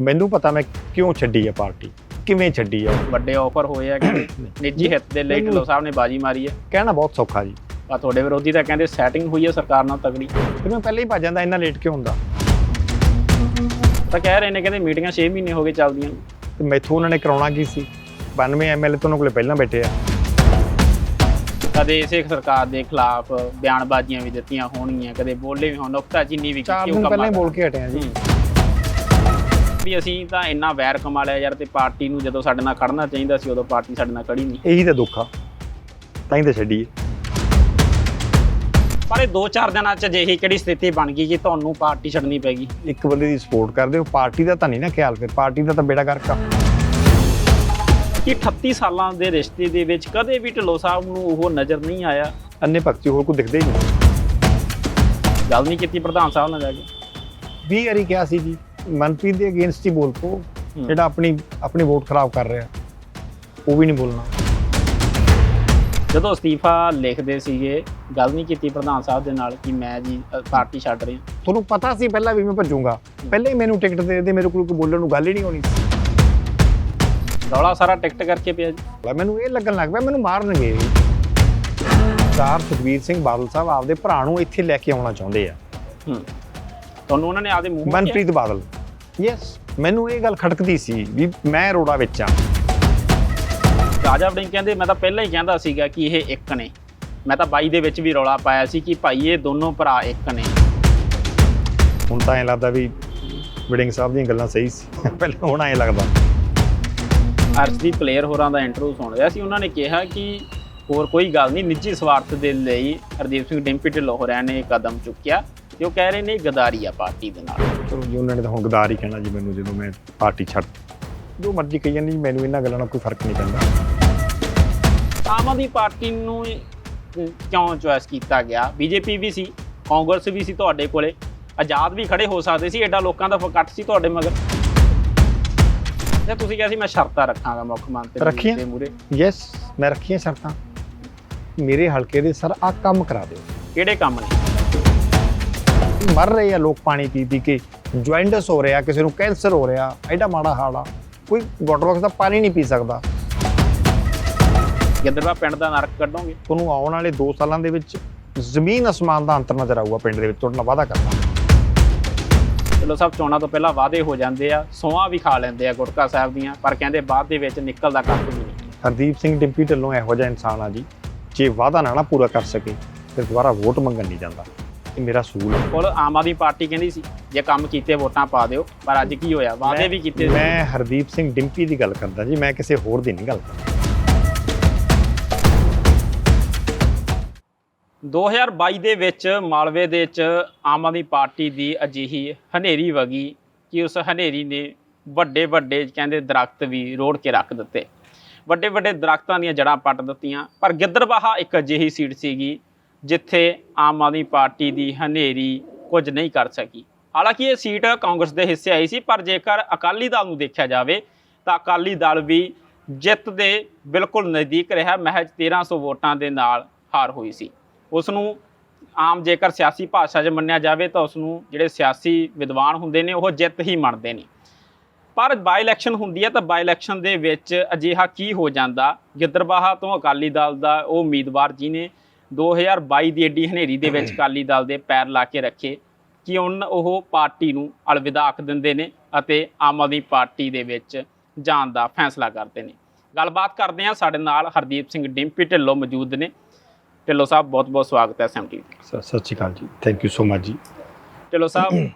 ਮੈਨੂੰ ਪਤਾ ਮੈਂ ਕਿਉਂ ਛੱਡੀ ਆ ਪਾਰਟੀ? ਕਿਵੇਂ ਛੱਡੀ ਆ? ਵੱਡੇ ਆਫਰ ਹੋਏ ਆ ਕਿ ਨਿੱਜੀ ਹਿੱਤ ਦੇ ਲਈ ਢਿੱਲੋਂ ਸਾਹਿਬ ਨੇ ਬਾਜੀ ਮਾਰੀ ਹੈ ਕਹਿਣਾ ਬਹੁਤ ਸੌਖਾ ਜੀ। ਆ ਤੁਹਾਡੇ ਵਿਰੋਧੀ ਤਾਂ ਕਹਿੰਦੇ ਸੈਟਿੰਗ ਹੋਈ ਹੈ ਸਰਕਾਰ ਨਾਲ ਤਗੜੀ। ਫਿਰ ਮੈਂ ਪਹਿਲਾਂ ਹੀ ਭੱਜ ਜਾਂਦਾ ਇੰਨਾ ਲੇਟ ਕਿਉਂ ਹੁੰਦਾ? ਤਾਂ ਕਹਿ ਰਹੇ ਨੇ ਕਹਿੰਦੇ ਮੀਟਿੰਗਾਂ 6 ਮਹੀਨੇ ਹੋ ਗਏ ਚੱਲਦੀਆਂ। ਤੇ ਮੈਥੋਂ ਉਹਨਾਂ ਨੇ ਕਰਾਉਣਾ ਕੀ ਸੀ? 92 ਐਮਐਲਏ ਤੋਂ ਉਹਨਾਂ ਕੋਲੇ ਪਹਿਲਾਂ ਬੈਠੇ ਆ। ਕਦੇ ਇਸੇ ਸਰਕਾਰ ਦੇ ਖਿਲਾਫ ਬਿਆਨਬਾਜ਼ੀਆਂ ਵੀ ਦਿੱਤੀਆਂ ਹੋਣਗੀਆਂ ਕਦੇ ਬੋਲੇ ਵੀ ਹੋਣ ਨੁਕਤਾਚੀਨੀ ਵੀ ਚਾਰ ਕੀਤੀ ਦਿਨ ਉਹ ਪਹਿਲਾਂ ਹੀ ਕੰਮਾਂ ਬੋਲ ਕੇ ਹਟੇ ਆ ਜੀ। ਵੀ ਅਸੀਂ ਤਾਂ ਇੰਨਾ ਵੈਰ ਕਮਾ ਲਿਆ ਯਾਰ ਤੇ ਪਾਰਟੀ ਨੂੰ ਜਦੋਂ ਸਾਡੇ ਨਾਲ ਖੜਨਾ ਚਾਹੀਦਾ ਸੀ ਉਦੋਂ ਪਾਰਟੀ ਸਾਡੇ ਨਾਲ ਖੜੀ ਨਹੀਂ। ਇਹੀ ਤਾਂ ਦੁੱਖ ਆ। ਤਾਂ ਹੀ ਤਾਂ ਛੱਡੀ ਪਰ ਇਹ 2-4 ਦਿਨਾਂ 'ਚ ਅਜਿਹੀ ਕਿਹੜੀ ਸਥਿਤੀ ਬਣ ਗਈ ਕਿ ਤੁਹਾਨੂੰ ਪਾਰਟੀ ਛੱਡਣੀ ਪੈਗੀ ਇੱਕ ਬੰਦੇ ਦੀ ਸਪੋਰਟ ਕਰਦੇ ਹੋ ਪਾਰਟੀ ਦਾ ਤਾਂ ਨਹੀਂ ਨਾ ਖਿਆਲ ਫਿਰ ਪਾਰਟੀ ਦਾ ਤਾਂ ਬੇੜਾ ਗਰਕ ਆ। ਕਿ 38 ਸਾਲਾਂ ਦੇ ਰਿਸ਼ਤੇ ਦੇ ਵਿੱਚ ਕਦੇ ਵੀ ਢਿੱਲੋਂ ਸਾਹਿਬ ਨੂੰ ਉਹ ਨਜ਼ਰ ਨਹੀਂ ਆਇਆ? ਅੰਨੇ ਭਗਤੀ ਹੋਰ ਕੋਈ ਦਿਖਦੇ ਹੀ ਨਹੀਂ। ਗੱਲ ਨਹੀਂ ਕੀਤੀ ਪ੍ਰਧਾਨ ਸਾਹਿਬ ਨਾਲ ਜਾ ਕੇ? 20 ਵਾਰੀ ਕਿਹਾ ਸੀ ਜੀ। ਮਨਪ੍ਰੀਤ ਦੇ ਅਗੇਂਸਟ ਹੀ ਬੋਲ ਪੋ ਜਿਹੜਾ ਆਪਣੀ ਆਪਣੀ ਵੋਟ ਖਰਾਬ ਕਰ ਰਿਹਾ। ਉਹ ਵੀ ਨਹੀਂ ਬੋਲਣਾ। ਜਦੋਂ ਅਸਤੀਫਾ ਲਿਖਦੇ ਸੀਗੇ ਗੱਲ ਨਹੀਂ ਕੀਤੀ ਪ੍ਰਧਾਨ ਸਾਹਿਬ ਦੇ ਨਾਲ ਕਿ ਮੈਂ ਜੀ ਪਾਰਟੀ ਛੱਡ ਰਿਹਾ। ਤੁਹਾਨੂੰ ਪਤਾ ਸੀ ਪਹਿਲਾਂ ਵੀ ਮੈਂ ਭੱਜੂਗਾ। ਪਹਿਲਾਂ ਹੀ ਮੈਨੂੰ ਟਿਕਟ ਦੇ ਦੇ ਮੇਰੇ ਕੋਲ ਕੋਈ ਬੋਲਣ ਨੂੰ ਗੱਲ ਹੀ ਨਹੀਂ ਹੋਣੀ ਸੀ। ਰੌਲਾ ਸਾਰਾ ਟਿਕਟ ਕਰਕੇ ਪਿਆ ਜੀ। ਮੈਨੂੰ ਇਹ ਲੱਗਣ ਲੱਗ ਪਿਆ ਮੈਨੂੰ ਮਾਰਨਗੇ ਸਰਦਾਰ ਸੁਖਬੀਰ ਸਿੰਘ ਬਾਦਲ ਸਾਹਿਬ ਆਪਦੇ ਭਰਾ ਨੂੰ ਇੱਥੇ ਲੈ ਕੇ ਆਉਣਾ ਚਾਹੁੰਦੇ ਆ। ਹੂੰ। ਤੁਹਾਨੂੰ ਉਹਨਾਂ ਨੇ ਆਪਦੇ ਮੂੰਹ ਮਨਪ੍ਰੀਤ ਬਾਦਲ। ਯੈਸ ਮੈਨੂੰ ਇਹ ਗੱਲ ਖਟਕਦੀ ਸੀ ਵੀ ਮੈਂ ਰੋੜਾ ਵਿੱਚ ਆ। ਰਾਜਾ ਵੜਿੰਗ ਕਹਿੰਦੇ ਮੈਂ ਤਾਂ ਪਹਿਲਾਂ ਹੀ ਕਹਿੰਦਾ ਸੀਗਾ ਕਿ ਇਹ ਇੱਕ ਨੇ। ਮੈਂ ਤਾਂ 22 ਦੇ ਵਿੱਚ ਵੀ ਰੌਲਾ ਪਾਇਆ ਸੀ ਕਿ ਭਾਈ ਇਹ ਦੋਨੋਂ ਭਰਾ ਇੱਕ ਨੇ। ਹੁਣ ਤਾਂ ਐ ਲੱਗਦਾ ਵੀ ਵਿਡਿੰਗ ਸਾਹਿਬ ਦੀਆਂ ਗੱਲਾਂ ਸਹੀ ਸੀ। ਪਹਿਲਾਂ ਹੁਣ ਐ ਲੱਗਦਾ। ਅਰਸ਼ਦੀਪ ਪਲੇਅਰ ਹੋਰਾਂ ਦਾ ਇੰਟਰਵਿਊ ਸੁਣ ਰਿਹਾ ਸੀ। ਉਹਨਾਂ ਨੇ ਕਿਹਾ ਕਿ ਹੋਰ ਕੋਈ ਗੱਲ ਨਹੀਂ ਨਿੱਜੀ ਸਵਾਰਥ ਦੇ ਲਈ ਹਰਦੀਪ ਸਿੰਘ ਡਿੰਪੀ ਢਿੱਲੋਂ ਹੋਰਾਂ ਨੇ ਇਹ ਕਦਮ ਚੁੱਕਿਆ। ਤੇ ਉਹ ਕਹਿ ਰਹੇ ਨੇ ਗਦਾਰੀ ਆ ਪਾਰਟੀ ਦੇ ਨਾਲ। ਚਲੋ ਜੀ ਉਹਨਾਂ ਨੇ ਤਾਂ ਹੁਣ ਗਦਾਰ ਹੀ ਕਹਿਣਾ ਜੀ ਮੈਨੂੰ ਜਦੋਂ ਮੈਂ ਪਾਰਟੀ ਛੱਡ ਜੋ ਮਰਜ਼ੀ ਕਹੀ ਜਾਂਦੀ ਮੈਨੂੰ ਇਹਨਾਂ ਗੱਲਾਂ ਨਾਲ ਕੋਈ ਫ਼ਰਕ ਨਹੀਂ ਪੈਂਦਾ। ਆਮ ਆਦਮੀ ਪਾਰਟੀ ਨੂੰ ਕਿਉਂ ਚੁਆਇਸ ਕੀਤਾ ਗਿਆ? ਬੀਜੇਪੀ ਵੀ ਸੀ ਕਾਂਗਰਸ ਵੀ ਸੀ ਤੁਹਾਡੇ ਕੋਲੇ। ਆਜ਼ਾਦ ਵੀ ਖੜੇ ਹੋ ਸਕਦੇ ਸੀ ਐਡਾ ਲੋਕਾਂ ਦਾ ਇਕੱਠ ਸੀ ਤੁਹਾਡੇ ਮਗਰ। ਤੇ ਤੁਸੀਂ ਕਿਹਾ ਸੀ ਮੈਂ ਸ਼ਰਤਾਂ ਰੱਖਾਂਗਾ ਮੁੱਖ ਮੰਤਰੀ ਰੱਖੀਆਂ? ਦੇ ਮੂਰੇ ਯੈਸ ਮੈਂ ਰੱਖੀਆਂ ਸ਼ਰਤਾਂ। ਮੇਰੇ ਹਲਕੇ ਦੇ ਸਰ ਆ ਕੰਮ ਕਰਾ ਦਿਓ। ਕਿਹੜੇ ਕੰਮ ਨੇ? ਮਰ ਰਹੇ ਆ ਲੋਕ ਪਾਣੀ ਪੀ ਪੀ ਕੇ ਜੁਆਇੰਟਸ ਹੋ ਰਿਹਾ ਕਿਸੇ ਨੂੰ ਕੈਂਸਰ ਹੋ ਰਿਹਾ ਐਡਾ ਮਾੜਾ ਹਾਲ ਆ। ਕੋਈ ਵਾਟਰ ਬਾਕਸ ਦਾ ਪਾਣੀ ਨਹੀਂ ਪੀ ਸਕਦਾ। ਗਿੱਦੜਵਾ ਪਿੰਡ ਦਾ ਨਰਕ ਕੱਢੋਗੇ। ਤੁਹਾਨੂੰ ਆਉਣ ਵਾਲੇ 2 ਸਾਲਾਂ ਦੇ ਵਿੱਚ ਜ਼ਮੀਨ ਅਸਮਾਨ ਦਾ ਅੰਤਰ ਨਜ਼ਰ ਆਊਗਾ ਪਿੰਡ ਦੇ ਵਿੱਚ ਤੁਹਾਡੇ ਵਾਅਦਾ ਕਰਦਾ। ਚਲੋ ਸਭ ਚੋਣਾਂ ਤੋਂ ਪਹਿਲਾਂ ਵਾਅਦੇ ਹੋ ਜਾਂਦੇ ਆ ਸੋਹਾਂ ਵੀ ਖਾ ਲੈਂਦੇ ਆ ਗੁਟਕਾ ਸਾਹਿਬ ਦੀਆਂ ਪਰ ਕਹਿੰਦੇ ਬਾਅਦ ਦੇ ਵਿੱਚ ਨਿਕਲਦਾ ਕੱਖ ਵੀ ਨਹੀਂ। ਹਰਦੀਪ ਸਿੰਘ ਡਿੰਪੀ ਢਿੱਲੋਂ ਇਹੋ ਜਿਹਾ ਇਨਸਾਨ ਆ ਜੀ ਜੇ ਵਾਅਦਾ ਨਾ ਨਾ ਪੂਰਾ ਕਰ ਸਕੇ ਫਿਰ ਦੁਬਾਰਾ ਵੋਟ ਮੰਗਣ ਨਹੀਂ ਜਾਂਦਾ। ਇਹ ਮੇਰਾ ਸੂਲ ਹੈ। ਕੋਲ ਆਮ ਆਦਮੀ ਪਾਰਟੀ ਕਹਿੰਦੀ ਸੀ ਜੇ ਕੰਮ ਕੀਤੇ ਵੋਟਾਂ ਪਾ ਦਿਓ ਪਰ ਅੱਜ ਕੀ ਹੋਇਆ? ਵਾਅਦੇ ਵੀ ਕੀਤੇ ਸੀ। ਮੈਂ ਹਰਦੀਪ ਸਿੰਘ ਡਿੰਪੀ ਦੀ ਗੱਲ ਕਰਦਾ ਜੀ ਮੈਂ ਕਿਸੇ ਹੋਰ ਦੀ ਨਹੀਂ ਗੱਲ ਕਰਦਾ। 2022 ਦੇ ਵਿੱਚ ਮਾਲਵੇ ਦੇ ਵਿੱਚ ਆਮ ਆਦਮੀ ਪਾਰਟੀ ਦੀ ਅਜਿਹੀ ਹਨੇਰੀ ਵਗੀ ਕਿ ਉਸ ਹਨੇਰੀ ਨੇ ਵੱਡੇ ਵੱਡੇ ਕਹਿੰਦੇ ਦਰਖਤ ਵੀ ਰੋੜ ਕੇ ਰੱਖ ਦਿੱਤੇ। ਵੱਡੇ ਵੱਡੇ ਦਰਖਤਾਂ ਦੀਆਂ ਜੜਾਂ ਪੱਟ ਦਿੱਤੀਆਂ ਪਰ ਗਿੱਦੜਬਾਹਾ ਇੱਕ ਅਜਿਹੀ ਸੀਟ ਸੀਗੀ ਜਿੱਥੇ ਆਮ ਆਦਮੀ ਪਾਰਟੀ ਦੀ ਹਨੇਰੀ ਕੁਝ ਨਹੀਂ ਕਰ ਸਕੀ। ਹਾਲਾਂਕਿ ਇਹ ਸੀਟ ਕਾਂਗਰਸ ਦੇ ਹਿੱਸੇ ਆਈ ਸੀ, ਪਰ ਜੇਕਰ ਅਕਾਲੀ ਦਲ ਨੂੰ ਦੇਖਿਆ ਜਾਵੇ, ਤਾਂ ਅਕਾਲੀ ਦਲ ਵੀ ਜਿੱਤ ਦੇ ਬਿਲਕੁਲ ਨਜ਼ਦੀਕ ਰਿਹਾ। ਮਹਿਜ 1300 ਵੋਟਾਂ ਦੇ ਨਾਲ ਹਾਰ ਹੋਈ ਸੀ। ਉਸ ਨੂੰ ਆਮ ਜੇਕਰ ਸਿਆਸੀ ਭਾਸ਼ਾ 'ਚ ਮੰਨਿਆ ਜਾਵੇ, ਤਾਂ ਉਸ ਨੂੰ ਜਿਹੜੇ ਸਿਆਸੀ ਵਿਦਵਾਨ ਹੁੰਦੇ ਨੇ, ਉਹ ਜਿੱਤ ਹੀ ਮੰਨਦੇ ਨੇ। ਪਰ ਬਾਈ ਇਲੈਕਸ਼ਨ ਹੁੰਦੀ ਹੈ, ਤਾਂ ਬਾਈ ਇਲੈਕਸ਼ਨ ਦੇ ਵਿੱਚ ਅਜਿਹਾ ਕੀ ਹੋ ਜਾਂਦਾ? ਗਿੱਦਰਬਾਹਾ ਤੋਂ ਅਕਾਲੀ ਦਲ ਦਾ ਉਹ ਉਮੀਦਵਾਰ ਜੀ ਨੇ 2022 ਦੀ ਏਡੀ ਹਨੇਰੀ ਦੇ ਵਿੱਚ ਅਕਾਲੀ ਦਲ ਦੇ ਪੈਰ ਲਾ ਕੇ ਰੱਖੇ ਕਿ ਹੁਣ ਉਹ ਪਾਰਟੀ ਨੂੰ ਅਲਵਿਦਾ ਆਖ ਦਿੰਦੇ ਨੇ ਅਤੇ ਆਮ ਆਦਮੀ ਪਾਰਟੀ ਦੇ ਵਿੱਚ ਜਾਣ ਦਾ ਫੈਸਲਾ ਕਰਦੇ ਨੇ। ਗੱਲਬਾਤ ਕਰਦੇ ਹਾਂ ਸਾਡੇ ਨਾਲ ਹਰਦੀਪ ਸਿੰਘ ਡਿੰਪੀ ਢਿੱਲੋਂ ਮੌਜੂਦ ਨੇ। ਢਿੱਲੋਂ ਸਾਹਿਬ ਬਹੁਤ ਬਹੁਤ ਸਵਾਗਤ ਹੈ ਐਸਐਮਟੀ ਸ- ਸਤਿ ਸ਼੍ਰੀ ਅਕਾਲ ਜੀ। ਥੈਂਕ ਯੂ ਸੋ ਮਚ ਜੀ। ਢਿੱਲੋਂ ਸਾਹਿਬ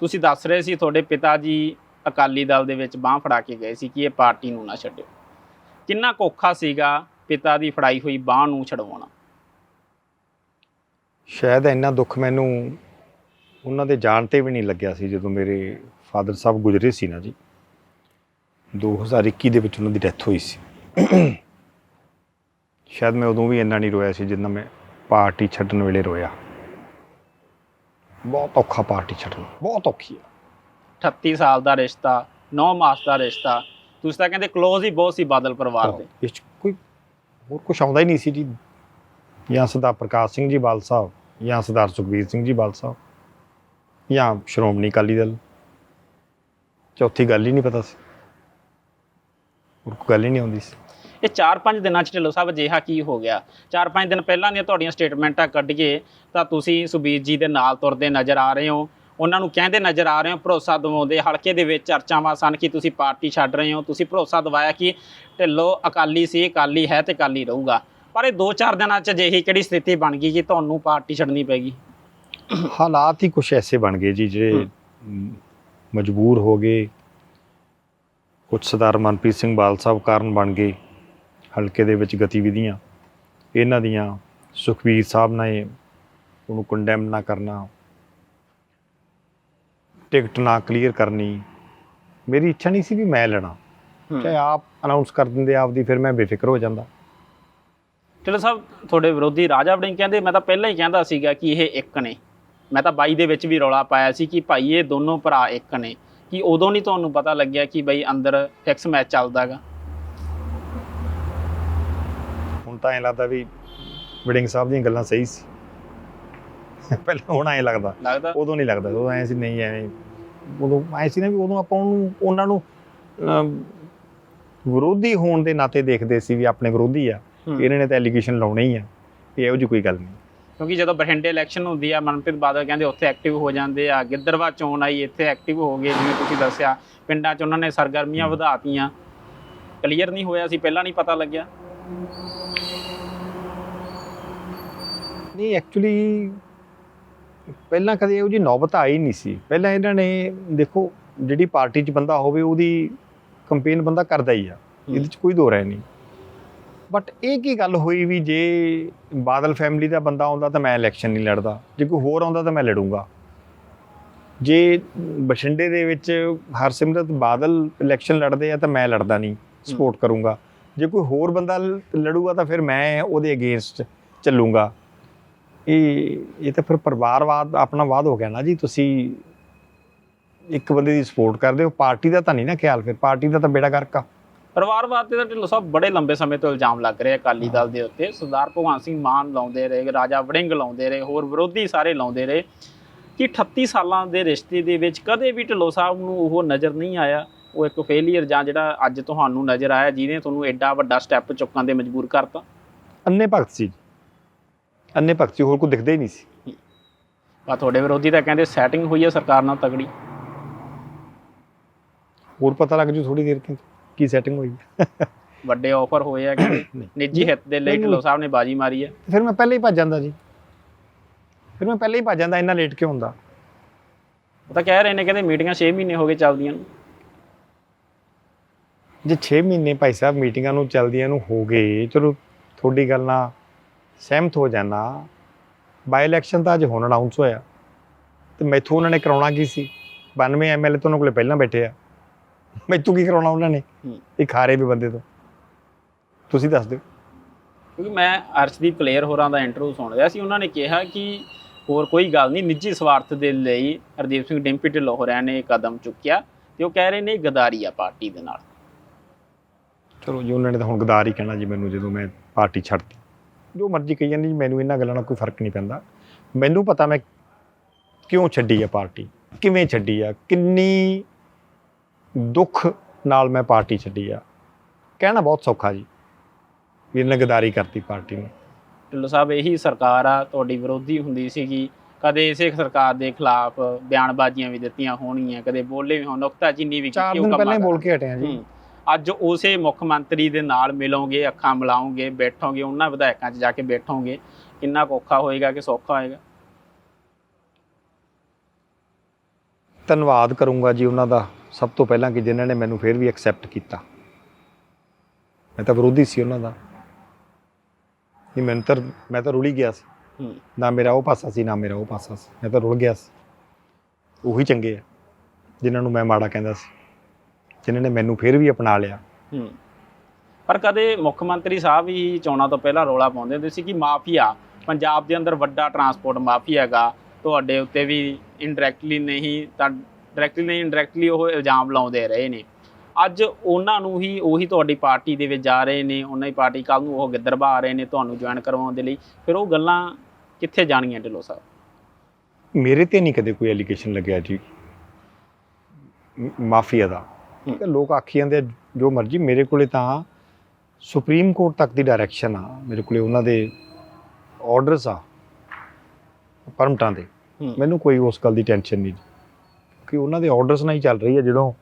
ਤੁਸੀਂ ਦੱਸ ਰਹੇ ਸੀ ਤੁਹਾਡੇ ਪਿਤਾ ਜੀ ਅਕਾਲੀ ਦਲ ਦੇ ਵਿੱਚ ਬਾਹ ਫੜਾ ਕੇ ਗਏ ਸੀ ਕਿ ਇਹ ਪਾਰਟੀ ਨੂੰ ਨਾ ਛੱਡਿਓ। ਕਿੰਨਾ ਕੁ ਔਖਾ ਸੀਗਾ ਪਿਤਾ ਦੀ ਫੜਾਈ ਹੋਈ ਬਾਹ ਨੂੰ ਛਡਵਾਉਣਾ? ਸ਼ਾਇਦ ਇੰਨਾ ਦੁੱਖ ਮੈਨੂੰ ਉਹਨਾਂ ਦੇ ਜਾਣ ਤੇ ਵੀ ਨਹੀਂ ਲੱਗਿਆ ਸੀ ਜਦੋਂ ਮੇਰੇ ਫਾਦਰ ਸਾਹਿਬ ਗੁਜ਼ਰੇ ਸੀ ਨਾ ਜੀ। 2021 ਦੇ ਵਿੱਚ ਉਹਨਾਂ ਦੀ ਡੈਥ ਹੋਈ ਸੀ। ਸ਼ਾਇਦ ਮੈਂ ਉਦੋਂ ਵੀ ਇੰਨਾ ਨਹੀਂ ਰੋਇਆ ਸੀ ਜਿੰਨਾ ਮੈਂ ਪਾਰਟੀ ਛੱਡਣ ਵੇਲੇ ਰੋਇਆ। ਬਹੁਤ ਔਖਾ ਪਾਰਟੀ ਛੱਡਣਾ ਬਹੁਤ ਔਖੀ ਹੈ 38 ਸਾਲ ਦਾ ਰਿਸ਼ਤਾ 9 ਮਾਸ ਦਾ ਰਿਸ਼ਤਾ ਤੁਸੀਂ ਤਾਂ ਕਹਿੰਦੇ ক্লোਜ਼ ਹੀ ਬਹੁਤ ਸੀ ਬਾਦਲ ਪਰਿਵਾਰ ਦੇ। ਇਸ 'ਚ ਕੋਈ ਹੋਰ ਕੁਝ ਆਉਂਦਾ ਹੀ ਨਹੀਂ ਸੀ ਜੀ। ਜਾਂ ਸਰਦਾਰ ਪ੍ਰਕਾਸ਼ ਸਿੰਘ ਜੀ ਬਾਲ ਸਾਹਿਬ ਜਾਂ ਸਰਦਾਰ ਸੁਖਬੀਰ ਸਿੰਘ ਜੀ ਬਾਲ ਸਾਹਿਬ ਜਾਂ ਸ਼੍ਰੋਮਣੀ ਅਕਾਲੀ ਦਲ। ਚੌਥੀ ਗੱਲ ਹੀ ਨਹੀਂ ਪਤਾ ਸੀ। ਹੋਰ ਕੋਈ ਗੱਲ ਹੀ ਨਹੀਂ ਆਉਂਦੀ ਸੀ। ਇਹ 4-5 ਦਿਨਾਂ ਚ ਢਿੱਲੋਂ ਸਾਹਿਬ ਅਜਿਹਾ ਕੀ ਹੋ ਗਿਆ? 4-5 ਦਿਨ ਪਹਿਲਾਂ ਦੀਆਂ ਤੁਹਾਡੀਆਂ ਸਟੇਟਮੈਂਟਾਂ ਕੱਢੀਏ ਤਾਂ ਤੁਸੀਂ ਸੁਬੀਰ ਜੀ ਦੇ ਨਾਲ ਤੁਰਦੇ ਨਜ਼ਰ ਆ ਰਹੇ ਹੋ। ਉਹਨਾਂ ਨੂੰ ਕਹਿੰਦੇ ਨਜ਼ਰ ਆ ਰਹੇ ਹੋ, ਭਰੋਸਾ ਦਿਵਾਉਂਦੇ, ਹਲਕੇ ਦੇ ਵਿੱਚ ਚਰਚਾਵਾਂ ਸਨ ਕਿ ਤੁਸੀਂ ਪਾਰਟੀ ਛੱਡ ਰਹੇ ਹੋ। ਤੁਸੀਂ ਭਰੋਸਾ ਦਿਵਾਇਆ ਕਿ ਢਿੱਲੋਂ ਅਕਾਲੀ ਸੀ, ਅਕਾਲੀ ਹੈ ਤੇ ਅਕਾਲੀ ਰਹੂਗਾ। ਪਰ ਇਹ 2-4 ਦਿਨਾਂ ਚ ਅਜਿਹੀ ਕਿਹੜੀ ਸਥਿਤੀ ਬਣ ਗਈ ਕਿ ਤੁਹਾਨੂੰ ਪਾਰਟੀ ਛੱਡਣੀ ਪੈਗੀ? ਹਾਲਾਤ ਹੀ ਕੁਛ ਐਸੇ ਬਣ ਗਏ ਜੀ ਜਿਹੜੇ ਮਜਬੂਰ ਹੋ ਗਏ। ਕੁਝ ਸਰਦਾਰ ਮਨਪ੍ਰੀਤ ਸਿੰਘ ਬਾਲ ਸਾਹਿਬ ਕਾਰਨ ਬਣ ਗਏ ਹਲਕੇ ਦੇ ਵਿੱਚ ਗਤੀਵਿਧੀਆਂ। ਇਹਨਾਂ ਦੀਆਂ ਸੁਖਬੀਰ ਸਾਹਿਬ ਨੇ ਉਹਨੂੰ ਕੰਡੈਮ ਨਾ ਕਰਨਾ। ਟਿਕਟ ਨਾ ਕਲੀਅਰ ਕਰਨੀ। ਮੇਰੀ ਇੱਛਾ ਨਹੀਂ ਸੀ ਵੀ ਮੈਂ ਲੜਾਂ ਚਾਹੇ ਆਪ ਅਨਾਉਂਸ ਕਰ ਦਿੰਦੇ ਆਪਦੀ ਫਿਰ ਮੈਂ ਬੇਫਿਕਰ ਹੋ ਜਾਂਦਾ। ਢਿੱਲੋਂ ਸਾਹਿਬ ਤੁਹਾਡੇ ਵਿਰੋਧੀ ਰਾਜਾ ਵੜਿੰਗ ਕਹਿੰਦੇ ਮੈਂ ਤਾਂ ਪਹਿਲਾਂ ਹੀ ਕਹਿੰਦਾ ਸੀਗਾ ਕਿ ਇਹ ਇੱਕ ਨੇ। ਮੈਂ ਤਾਂ ਬਾਈ ਦੇ ਵਿੱਚ ਵੀ ਰੌਲਾ ਪਾਇਆ ਸੀ ਕਿ ਭਾਈ ਇਹ ਦੋਨੋਂ ਭਰਾ ਇੱਕ ਨੇ। ਕਿ ਉਦੋਂ ਨਹੀਂ ਤੁਹਾਨੂੰ ਪਤਾ ਲੱਗਿਆ ਕਿ ਬਈ ਅੰਦਰ ਫਿਕਸ ਮੈਚ ਚੱਲਦਾਗਾ? ਹੁਣ ਤਾਂ ਐਂ ਲੱਗਦਾ ਵੀ ਵਿਡਿੰਗ ਸਾਹਿਬ ਦੀਆਂ ਗੱਲਾਂ ਸਹੀ ਸੀ। ਪਹਿਲਾਂ ਹੁਣ ਐਂ ਲੱਗਦਾ। ਲੱਗਦਾ? ਉਦੋਂ ਨਹੀਂ ਲੱਗਦਾ। ਉਦੋਂ ਐਂ ਸੀ ਨਹੀਂ ਐਵੇਂ। ਉਦੋਂ ਐਂ ਸੀ ਨਾ ਵੀ ਉਦੋਂ ਆਪਾਂ ਉਹਨੂੰ ਉਹਨਾਂ ਨੂੰ ਵਿਰੋਧੀ ਹੋਣ ਦੇ ਨਾਤੇ ਦੇਖਦੇ ਸੀ ਵੀ ਆਪਣੇ ਵਿਰੋਧੀ ਆ। ਹੂੰ। ਇਹਨਾਂ ਨੇ ਤਾਂ ਐਲੀਗੇਸ਼ਨ ਲਾਉਣੇ ਹੀ ਆ ਵੀ ਇਹੋ ਜਿਹੀ ਕੋਈ ਗੱਲ ਨਹੀਂ। ਕਿਉਂਕਿ ਜਦੋਂ ਬਠਿੰਡੇ ਇਲੈਕਸ਼ਨ ਹੁੰਦੀ ਆ ਮਨਪ੍ਰੀਤ ਬਾਦਲ ਕਹਿੰਦੇ ਉੱਥੇ ਐਕਟਿਵ ਹੋ ਜਾਂਦੇ ਆ ਗਿੱਦੜਵਾ ਚੋਣ ਆਈ ਇੱਥੇ ਐਕਟਿਵ ਹੋ ਗਏ ਜਿਵੇਂ ਤੁਸੀਂ ਦੱਸਿਆ। ਪਿੰਡਾਂ 'ਚ ਉਹਨਾਂ ਨੇ ਸਰਗਰਮੀਆਂ ਵਧਾਤੀਆਂ। ਕਲੀਅਰ ਨਹੀਂ ਹੋਇਆ ਸੀ ਪਹਿਲਾਂ ਨਹੀਂ ਪਤਾ ਲੱਗਿਆ। ਨਹੀਂ ਐਕਚੁਅਲੀ ਪਹਿਲਾਂ ਕਦੇ ਇਹੋ ਜਿਹੀ ਨੌਬਤ ਆਈ ਨਹੀਂ ਸੀ। ਪਹਿਲਾਂ ਇਹਨਾਂ ਨੇ ਦੇਖੋ ਜਿਹੜੀ ਪਾਰਟੀ 'ਚ ਬੰਦਾ ਹੋਵੇ ਉਹਦੀ ਕੰਪੇਨ ਬੰਦਾ ਕਰਦਾ ਹੀ ਆ। ਇਹਦੇ 'ਚ ਕੋਈ ਦੋ ਰਾਏ ਨਹੀਂ। ਬਟ ਇਹ ਕੀ ਗੱਲ ਹੋਈ ਵੀ ਜੇ ਬਾਦਲ ਫੈਮਿਲੀ ਦਾ ਬੰਦਾ ਆਉਂਦਾ ਤਾਂ ਮੈਂ ਇਲੈਕਸ਼ਨ ਨਹੀਂ ਲੜਦਾ। ਜੇ ਕੋਈ ਹੋਰ ਆਉਂਦਾ ਤਾਂ ਮੈਂ ਲੜੂੰਗਾ। ਜੇ ਬਠਿੰਡੇ ਦੇ ਵਿੱਚ ਹਰਸਿਮਰਤ ਬਾਦਲ ਇਲੈਕਸ਼ਨ ਲੜਦੇ ਆ ਤਾਂ ਮੈਂ ਲੜਦਾ ਨਹੀਂ ਸਪੋਰਟ ਕਰੂੰਗਾ। ਜੇ ਕੋਈ ਹੋਰ ਬੰਦਾ ਲੜੂਗਾ ਤਾਂ ਫਿਰ ਮੈਂ ਉਹਦੇ ਅਗੇਂਸਟ ਚੱਲੂੰਗਾ। ਇਹ ਇਹ ਤਾਂ ਫਿਰ ਪਰਿਵਾਰਵਾਦ ਆਪਣਾ ਵਾਦ ਹੋ ਗਿਆ ਨਾ ਜੀ ਤੁਸੀਂ ਇੱਕ ਬੰਦੇ ਦੀ ਸਪੋਰਟ ਕਰਦੇ ਹੋ ਪਾਰਟੀ ਦਾ ਤਾਂ ਨਹੀਂ ਨਾ ਖਿਆਲ ਫਿਰ ਪਾਰਟੀ ਦਾ ਤਾਂ ਬੇੜਾ ਗਰਕ ਆ। ਪਰਿਵਾਰਵਾਦ ਤੇ ਤਾਂ ਢਿੱਲੋਂ ਸਾਹਿਬ ਬੜੇ ਲੰਬੇ ਸਮੇਂ ਤੋਂ ਇਲਜ਼ਾਮ ਲੱਗ ਰਹੇ ਅਕਾਲੀ ਦਲ ਦੇ ਉੱਤੇ। ਸਰਦਾਰ ਭਗਵੰਤ ਸਿੰਘ ਮਾਨ ਲਾਉਂਦੇ ਰਹੇ ਰਾਜਾ ਵੜਿੰਗ ਲਾਉਂਦੇ ਰਹੇ ਹੋਰ ਵਿਰੋਧੀ ਸਾਰੇ ਲਾਉਂਦੇ ਰਹੇ ਕਿ 38 ਸਾਲਾਂ ਦੇ ਰਿਸ਼ਤੇ ਦੇ ਵਿੱਚ ਕਦੇ ਵੀ ਢਿੱਲੋਂ ਸਾਹਿਬ ਨੂੰ ਉਹ ਨਜ਼ਰ ਨਹੀਂ ਆਇਆ। ਉਹ ਇੱਕ ਫੇਲਿਅਰ ਜਾਂ ਜਿਹੜਾ ਅੱਜ ਤੁਹਾਨੂੰ ਨਜ਼ਰ ਆਇਆ ਜਿਹਨੇ ਤੁਹਾਨੂੰ ਐਡਾ ਵੱਡਾ ਸਟੈਪ ਚੁੱਕਣ ਦੇ ਮਜਬੂਰ ਕਰਤਾ? ਅੰਨੇ ਭਗਤ ਸੀ ਅੰਨੇ ਭਗਤ ਸੀ ਹੋਰ ਕੋਈ ਦਿਖਦਾ ਹੀ ਨਹੀਂ ਸੀ। ਪਰ ਤੁਹਾਡੇ ਵਿਰੋਧੀ ਤਾਂ ਕਹਿੰਦੇ ਸੈਟਿੰਗ ਹੋਈ ਹੈ ਸਰਕਾਰ ਨਾਲ ਤਗੜੀ। ਹੋਰ ਪਤਾ ਲੱਗ ਜੂ ਥੋੜੀ ਦੇਰ ਤੱਕ ਕੀ ਸੈਟਿੰਗ ਹੋਈ। ਵੱਡੇ ਆਫਰ ਹੋਏ ਆ ਕਹਿੰਦੇ ਨਿੱਜੀ ਹਿੱਤ ਦੇ ਲਈ ਢਿੱਲੋਂ ਸਾਹਿਬ ਨੇ ਬਾਜੀ ਮਾਰੀ ਹੈ ਫਿਰ ਮੈਂ ਪਹਿਲਾਂ ਹੀ ਭੱਜ ਜਾਂਦਾ ਜੀ। ਫਿਰ ਮੈਂ ਪਹਿਲਾਂ ਹੀ ਭੱਜ ਜਾਂਦਾ ਇੰਨਾ ਲੇਟ ਕਿਉਂ ਹੁੰਦਾ? ਉਹ ਤਾਂ ਕਹਿ ਰਹੇ ਨੇ ਕਹਿੰਦੇ ਮੀਟਿੰਗਾਂ 6 ਮਹੀਨੇ ਹੋ ਗਏ ਚੱਲਦੀਆਂ ਨੂੰ। ਜੇ 6 ਮਹੀਨੇ ਭਾਈ ਸਾਹਿਬ ਮੀਟਿੰਗਾਂ ਨੂੰ ਚੱਲਦੀਆਂ ਨੂੰ ਹੋ ਗਏ ਚਲੋ ਤੁਹਾਡੀ ਗੱਲ ਨਾਲ ਸਹਿਮਤ ਹੋ ਜਾਣਾ ਬਾਈ ਇਲੈਕਸ਼ਨ ਤਾਂ ਅੱਜ ਹੁਣ ਅਨਾਉਂਸ ਹੋਇਆ। ਤੇ ਮੈਥੋਂ ਉਹਨਾਂ ਨੇ ਕਰਾਉਣਾ ਕੀ ਸੀ? 92 ਐਮਐਲਏ ਤੋਂ ਉਹਨਾਂ ਕੋਲੇ ਪਹਿਲਾਂ ਬੈਠੇ ਆ। ਮੈਥੋਂ ਕੀ ਕਰਾਉਣਾ ਉਹਨਾਂ ਨੇ। ਇਹ ਖਾਰੇ ਵੀ ਬੰਦੇ ਤੋਂ। ਤੁਸੀਂ ਦੱਸ ਦਿਓ। ਕਿਉਂਕਿ ਮੈਂ ਅਰਸ਼ਦੀਪ ਕਲੇਰ ਹੋਰਾਂ ਦਾ ਇੰਟਰਵਿਊ ਸੁਣ ਰਿਹਾ ਸੀ ਉਹਨਾਂ ਨੇ ਕਿਹਾ ਕਿ ਹੋਰ ਕੋਈ ਗੱਲ ਨਹੀਂ ਨਿੱਜੀ ਸਵਾਰਥ ਦੇ ਲਈ ਹਰਦੀਪ ਸਿੰਘ ਡਿੰਪੀ ਢਿੱਲੋਂ ਹੋਰਾਂ ਨੇ ਕਦਮ ਚੁੱਕਿਆ ਤੇ ਉਹ ਕਹਿ ਰਹੇ ਨੇ ਗਦਾਰੀ ਆ ਪਾਰਟੀ ਦੇ ਨਾਲ। ਚਲੋ ਜੀ ਉਹਨਾਂ ਨੇ ਤਾਂ ਹੁਣ ਗਦਾਰ ਕਹਿਣਾ ਜੀ ਮੈਨੂੰ ਜਦੋਂ ਮੈਂ ਪਾਰਟੀ ਛੱਡਤੀ। ਜੋ ਮਰਜ਼ੀ ਕਹੀ ਜਾਂਦੀ ਜੀ ਮੈਨੂੰ ਇਹਨਾਂ ਗੱਲਾਂ ਨਾਲ ਕੋਈ ਫ਼ਰਕ ਨਹੀਂ ਪੈਂਦਾ। ਮੈਨੂੰ ਪਤਾ ਮੈਂ ਕਿਉਂ ਛੱਡੀ ਆ ਪਾਰਟੀ? ਕਿਵੇਂ ਛੱਡੀ ਆ? ਕਿੰਨੀ ਦੁੱਖ ਨਾਲ ਮੈਂ ਪਾਰਟੀ ਛੱਡੀ ਆ। ਕਹਿਣਾ ਬਹੁਤ ਸੌਖਾ ਜੀ ਵੀ ਇਹਨਾਂ ਗਦਾਰੀ ਕਰਤੀ ਪਾਰਟੀ ਨੂੰ। ਢਿੱਲੋਂ ਸਾਹਿਬ ਇਹੀ ਸਰਕਾਰ ਆ ਤੁਹਾਡੀ ਵਿਰੋਧੀ ਹੁੰਦੀ ਸੀਗੀ। ਕਦੇ ਇਸੇ ਸਰਕਾਰ ਦੇ ਖਿਲਾਫ ਬਿਆਨਬਾਜ਼ੀਆਂ ਵੀ ਦਿੱਤੀਆਂ ਹੋਣਗੀਆਂ ਕਦੇ ਬੋਲੇ ਵੀ ਹੋਣ ਨੁਕਤਾਚੀਨੀ ਵੀ ਚਾਰ ਕੀਤੀ ਉਹ ਦਿਨ ਪਹਿਲਾਂ ਹੀ ਕੰਮਾਂ ਬੋਲ ਕੇ ਹਟਿਆ ਜੀ। ਹੂੰ। ਅੱਜ ਉਸੇ ਮੁੱਖ ਮੰਤਰੀ ਦੇ ਨਾਲ ਮਿਲੋਗੇ ਅੱਖਾਂ ਮਿਲਾਓਗੇ ਬੈਠੋਗੇ ਉਹਨਾਂ ਵਿਧਾਇਕਾਂ 'ਚ ਜਾ ਕੇ ਬੈਠੋਗੇ ਕਿੰਨਾ ਔਖਾ ਹੋਏਗਾ ਕਿ ਸੌਖਾ ਹੋਏਗਾ? ਧੰਨਵਾਦ ਕਰੂੰਗਾ ਜੀ ਉਹਨਾਂ ਦਾ। ਸਭ ਤੋਂ ਪਹਿਲਾਂ ਕਿ ਜਿਨ੍ਹਾਂ ਨੇ ਮੈਨੂੰ ਫਿਰ ਵੀ ਐਕਸੈਪਟ ਕੀਤਾ। ਮੈਂ ਤਾਂ ਵਿਰੋਧੀ ਸੀ ਉਹਨਾਂ ਦਾ। ਇਹ ਮੈਂ ਤਾਂ ਮੈਂ ਤਾਂ ਰੁਲ ਹੀ ਗਿਆ ਸੀ। ਨਾ ਮੇਰਾ ਉਹ ਪਾਸਾ ਸੀ ਨਾ ਮੇਰਾ ਉਹ ਪਾਸਾ ਸੀ। ਮੈਂ ਤਾਂ ਰੁਲ ਗਿਆ ਸੀ। ਉਹੀ ਚੰਗੇ ਆ ਜਿਨ੍ਹਾਂ ਨੂੰ ਮੈਂ ਮਾੜਾ ਕਹਿੰਦਾ ਸੀ। ਜਿਨ੍ਹਾਂ ਨੇ ਮੈਨੂੰ ਫਿਰ ਵੀ ਅਪਣਾ ਲਿਆ। ਪਰ ਕਦੇ ਮੁੱਖ ਮੰਤਰੀ ਸਾਹਿਬ ਹੀ ਚੋਣਾਂ ਤੋਂ ਪਹਿਲਾਂ ਰੋਲਾ ਪਾਉਂਦੇ ਹੁੰਦੇ ਸੀ ਕਿ ਮਾਫੀਆ ਪੰਜਾਬ ਦੇ ਅੰਦਰ ਵੱਡਾ ਟਰਾਂਸਪੋਰਟ ਮਾਫੀਆ ਹੈਗਾ ਤੁਹਾਡੇ ਉੱਤੇ ਵੀ ਇਨਡਾਇਰੈਕਟਲੀ ਨਹੀਂ ਤਾਂ ਡਾਇਰੈਕਟਲੀ ਨਹੀਂ ਇਨਡਾਇਰੈਕਟਲੀ ਉਹ ਇਲਜ਼ਾਮ ਲਾਉਂਦੇ ਰਹੇ ਨੇ। ਅੱਜ ਉਹਨਾਂ ਨੂੰ ਹੀ ਉਹੀ ਤੁਹਾਡੀ ਪਾਰਟੀ ਦੇ ਵਿੱਚ ਜਾ ਰਹੇ ਨੇ ਉਹਨਾਂ ਦੀ ਪਾਰਟੀ ਕੱਲ ਨੂੰ ਉਹ ਗਿੱਦਰਬਾ ਆ ਰਹੇ ਨੇ ਤੁਹਾਨੂੰ ਜੁਆਇਨ ਕਰਵਾਉਣ ਦੇ ਲਈ। ਫਿਰ ਉਹ ਗੱਲਾਂ ਕਿੱਥੇ ਜਾਣਗੀਆਂ ਢਿੱਲੋਂ ਸਾਹਿਬ? ਮੇਰੇ ਤੇ ਨਹੀਂ ਕਦੇ ਕੋਈ ਐਲੀਗੇਸ਼ਨ ਲੱਗਿਆ ਜੀ। ਮਾਫੀਆ ਦਾ। ਲੋਕ ਆਖੀ ਜਾਂਦੇ ਜੋ ਮਰਜ਼ੀ ਮੇਰੇ ਕੋਲੇ ਤਾਂ ਸੁਪਰੀਮ ਕੋਰਟ ਤੱਕ ਦੀ ਡਾਇਰੈਕਸ਼ਨ ਆ। ਮੇਰੇ ਕੋਲੇ ਉਹਨਾਂ ਦੇ ਆਰਡਰਸ ਆ ਪਰਮਟਾਂ ਦੇ। ਮੈਨੂੰ ਕੋਈ ਉਸ ਗੱਲ ਦੀ ਟੈਨਸ਼ਨ ਨਹੀਂ ਕਿ ਉਹਨਾਂ ਦੇ ਆਰਡਰਸ ਨਾਲ ਹੀ ਚੱਲ ਰਹੀ ਹੈ। ਜਦੋਂ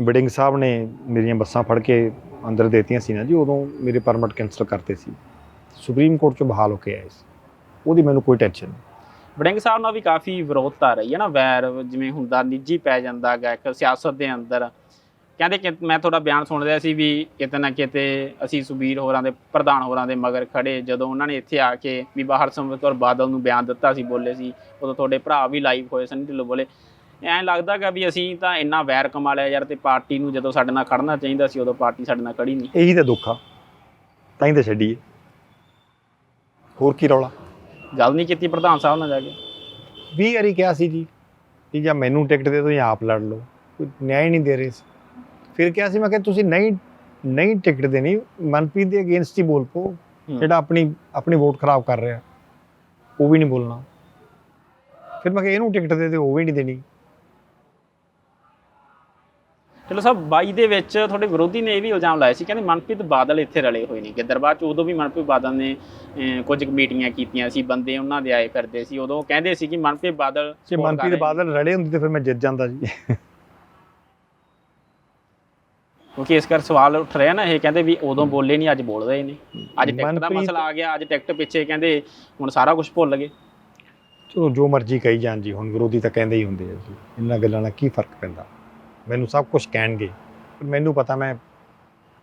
ਬਿਡਿੰਗ ਸਾਹਿਬ ਨੇ ਮੇਰੀਆਂ ਬੱਸਾਂ ਫੜ ਕੇ ਅੰਦਰ ਦੇਤੀਆਂ ਸੀ ਨਾ ਜੀ, ਉਦੋਂ ਮੇਰੇ ਪਰਮਿਟ ਕੈਂਸਲ ਕਰਤੇ ਸੀ। ਸੁਪਰੀਮ ਕੋਰਟ ਚੋਂ ਬਹਾਲ ਹੋ ਕੇ ਆਏ ਸੀ। ਉਹਦੀ ਮੈਨੂੰ ਕੋਈ ਟੈਨਸ਼ਨ ਨਹੀਂ। ਵੜਿੰਗ ਸਾਹਿਬ ਨਾਲ ਵੀ ਕਾਫੀ ਵਿਰੋਧਤਾ ਰਹੀ ਹੈ ਨਾ, ਵੈਰ ਜਿਵੇਂ ਹੁੰਦਾ, ਨਿੱਜੀ ਪੈ ਜਾਂਦਾ ਗਾ ਸਿਆਸਤ ਦੇ ਅੰਦਰ। ਕਹਿੰਦੇ ਕਿ ਮੈਂ ਤੁਹਾਡਾ ਬਿਆਨ ਸੁਣ ਰਿਹਾ ਸੀ ਵੀ ਕਿਤੇ ਨਾ ਕਿਤੇ ਅਸੀਂ ਸੁਬੀਰ ਹੋਰਾਂ ਦੇ, ਪ੍ਰਧਾਨ ਹੋਰਾਂ ਦੇ ਮਗਰ ਖੜੇ। ਜਦੋਂ ਉਹਨਾਂ ਨੇ ਇੱਥੇ ਆ ਕੇ ਵੀ ਬਾਹਰ ਸਮਝ ਕੌਰ ਬਾਦਲ ਨੂੰ ਬਿਆਨ ਦਿੱਤਾ ਸੀ, ਬੋਲੇ ਸੀ, ਉਦੋਂ ਤੁਹਾਡੇ ਭਰਾ ਵੀ ਲਾਈਵ ਹੋਏ ਸਨ, ਢਿੱਲੋਂ ਬੋਲੇ। ਐਂ ਲੱਗਦਾਗਾ ਵੀ ਅਸੀਂ ਤਾਂ ਇੰਨਾ ਵੈਰ ਕਮਾ ਲਿਆ ਯਾਰ ਤੇ ਪਾਰਟੀ ਨੂੰ ਜਦੋਂ ਸਾਡੇ ਨਾਲ ਖੜਨਾ ਚਾਹੀਦਾ ਸੀ ਉਦੋਂ ਪਾਰਟੀ ਸਾਡੇ ਨਾਲ ਖੜੀ ਨਹੀਂ। ਇਹੀ ਤਾਂ ਦੁੱਖ ਆ। ਤਾਂ ਹੀ ਤਾਂ ਛੱਡੀਏ ਹੋਰ ਕੀ ਰੌਲਾ? ਗੱਲ ਨਹੀਂ ਕੀਤੀ ਪ੍ਰਧਾਨ ਸਾਹਿਬ ਨਾਲ ਜਾ ਕੇ। 20 ਵਾਰੀ ਕਿਹਾ ਸੀ ਜੀ ਕਿ ਜਾਂ ਮੈਨੂੰ ਟਿਕਟ ਦੇ ਦਿਓ ਜਾਂ ਆਪ ਲੜ ਲਓ। ਕੋਈ ਨਿਆਂ ਹੀ ਨਹੀਂ ਦੇ ਰਹੇ ਸੀ। ਫਿਰ ਕਿਹਾ ਸੀ ਮੈਂ ਕਿ ਤੁਸੀਂ ਨਹੀਂ ਨਹੀਂ ਟਿਕਟ ਦੇਣੀ। ਮਨਪ੍ਰੀਤ ਦੇ ਅਗੇਂਸਟ ਹੀ ਬੋਲ ਪੋ। ਜਿਹੜਾ ਆਪਣੀ ਆਪਣੀ ਵੋਟ ਖਰਾਬ ਕਰ ਰਿਹਾ। ਉਹ ਵੀ ਨਹੀਂ ਬੋਲਣਾ। ਫਿਰ ਮੈਂ ਕਿ ਇਹਨੂੰ ਟਿਕਟ ਦੇ ਦਿਓ ਉਹ ਵੀ ਨਹੀਂ ਦੇਣੀ। ਚਲੋ ਸਾਹਿਬ 22 ਦੇ ਵਿੱਚ ਤੁਹਾਡੇ ਵਿਰੋਧੀ ਨੇ ਇਹ ਵੀ ਇਲਜ਼ਾਮ ਲਾਇਆ ਸੀ ਕਹਿੰਦੇ ਮਨਪ੍ਰੀਤ ਬਾਦਲ ਇੱਥੇ ਰਲੇ ਹੋਏ ਨੇ। ਗਿੱਦਰਬਾਦ ਚ ਉਦੋਂ ਵੀ ਮਨਪ੍ਰੀਤ ਬਾਦਲ ਨੇ ਕੁਝ ਮੀਟਿੰਗਾਂ ਕੀਤੀਆਂ ਸੀ ਬੰਦੇ ਉਹਨਾਂ ਦੇ ਆਏ ਫਿਰਦੇ ਸੀ। ਉਦੋਂ ਕਹਿੰਦੇ ਸੀ ਕਿ ਮਨਪ੍ਰੀਤ ਬਾਦਲ ਜੇ ਮਨਪ੍ਰੀਤ। ਬਾਦਲ ਰਲੇ ਹੁੰਦੇ ਤੇ ਫਿਰ ਮੈਂ ਜਿੱਤ ਜਾਂਦਾ ਜੀ। ਕਿਉਂਕਿ ਇਸ ਕਰ ਸਵਾਲ ਉੱਠ ਰਿਹਾ ਨਾ ਇਹ ਕਹਿੰਦੇ ਵੀ ਉਦੋਂ ਬੋਲੇ ਨਹੀਂ ਅੱਜ ਬੋਲ ਰਹੇ ਨੇ। ਅੱਜ ਟਿਕਟ ਦਾ ਮਸਲਾ ਆ ਗਿਆ ਅੱਜ ਟਿਕਟ ਪਿੱਛੇ ਕਹਿੰਦੇ ਹੁਣ ਸਾਰਾ ਕੁਝ ਭੁੱਲ ਗਏ। ਚਲੋ ਜੋ ਮਰਜ਼ੀ ਕਹੀ ਜਾਣ ਜੀ ਹੁਣ ਵਿਰੋਧੀ ਤਾਂ ਕਹਿੰਦੇ ਹੀ ਹੁੰਦੇ ਆ ਜੀ। ਇਹਨਾਂ ਗੱਲਾਂ ਨਾਲ ਕੀ ਫ਼ਰਕ ਪੈਂਦਾ? ਮੈਨੂੰ ਸਭ ਕੁਝ ਕਹਿਣਗੇ। ਪਰ ਮੈਨੂੰ ਪਤਾ ਮੈਂ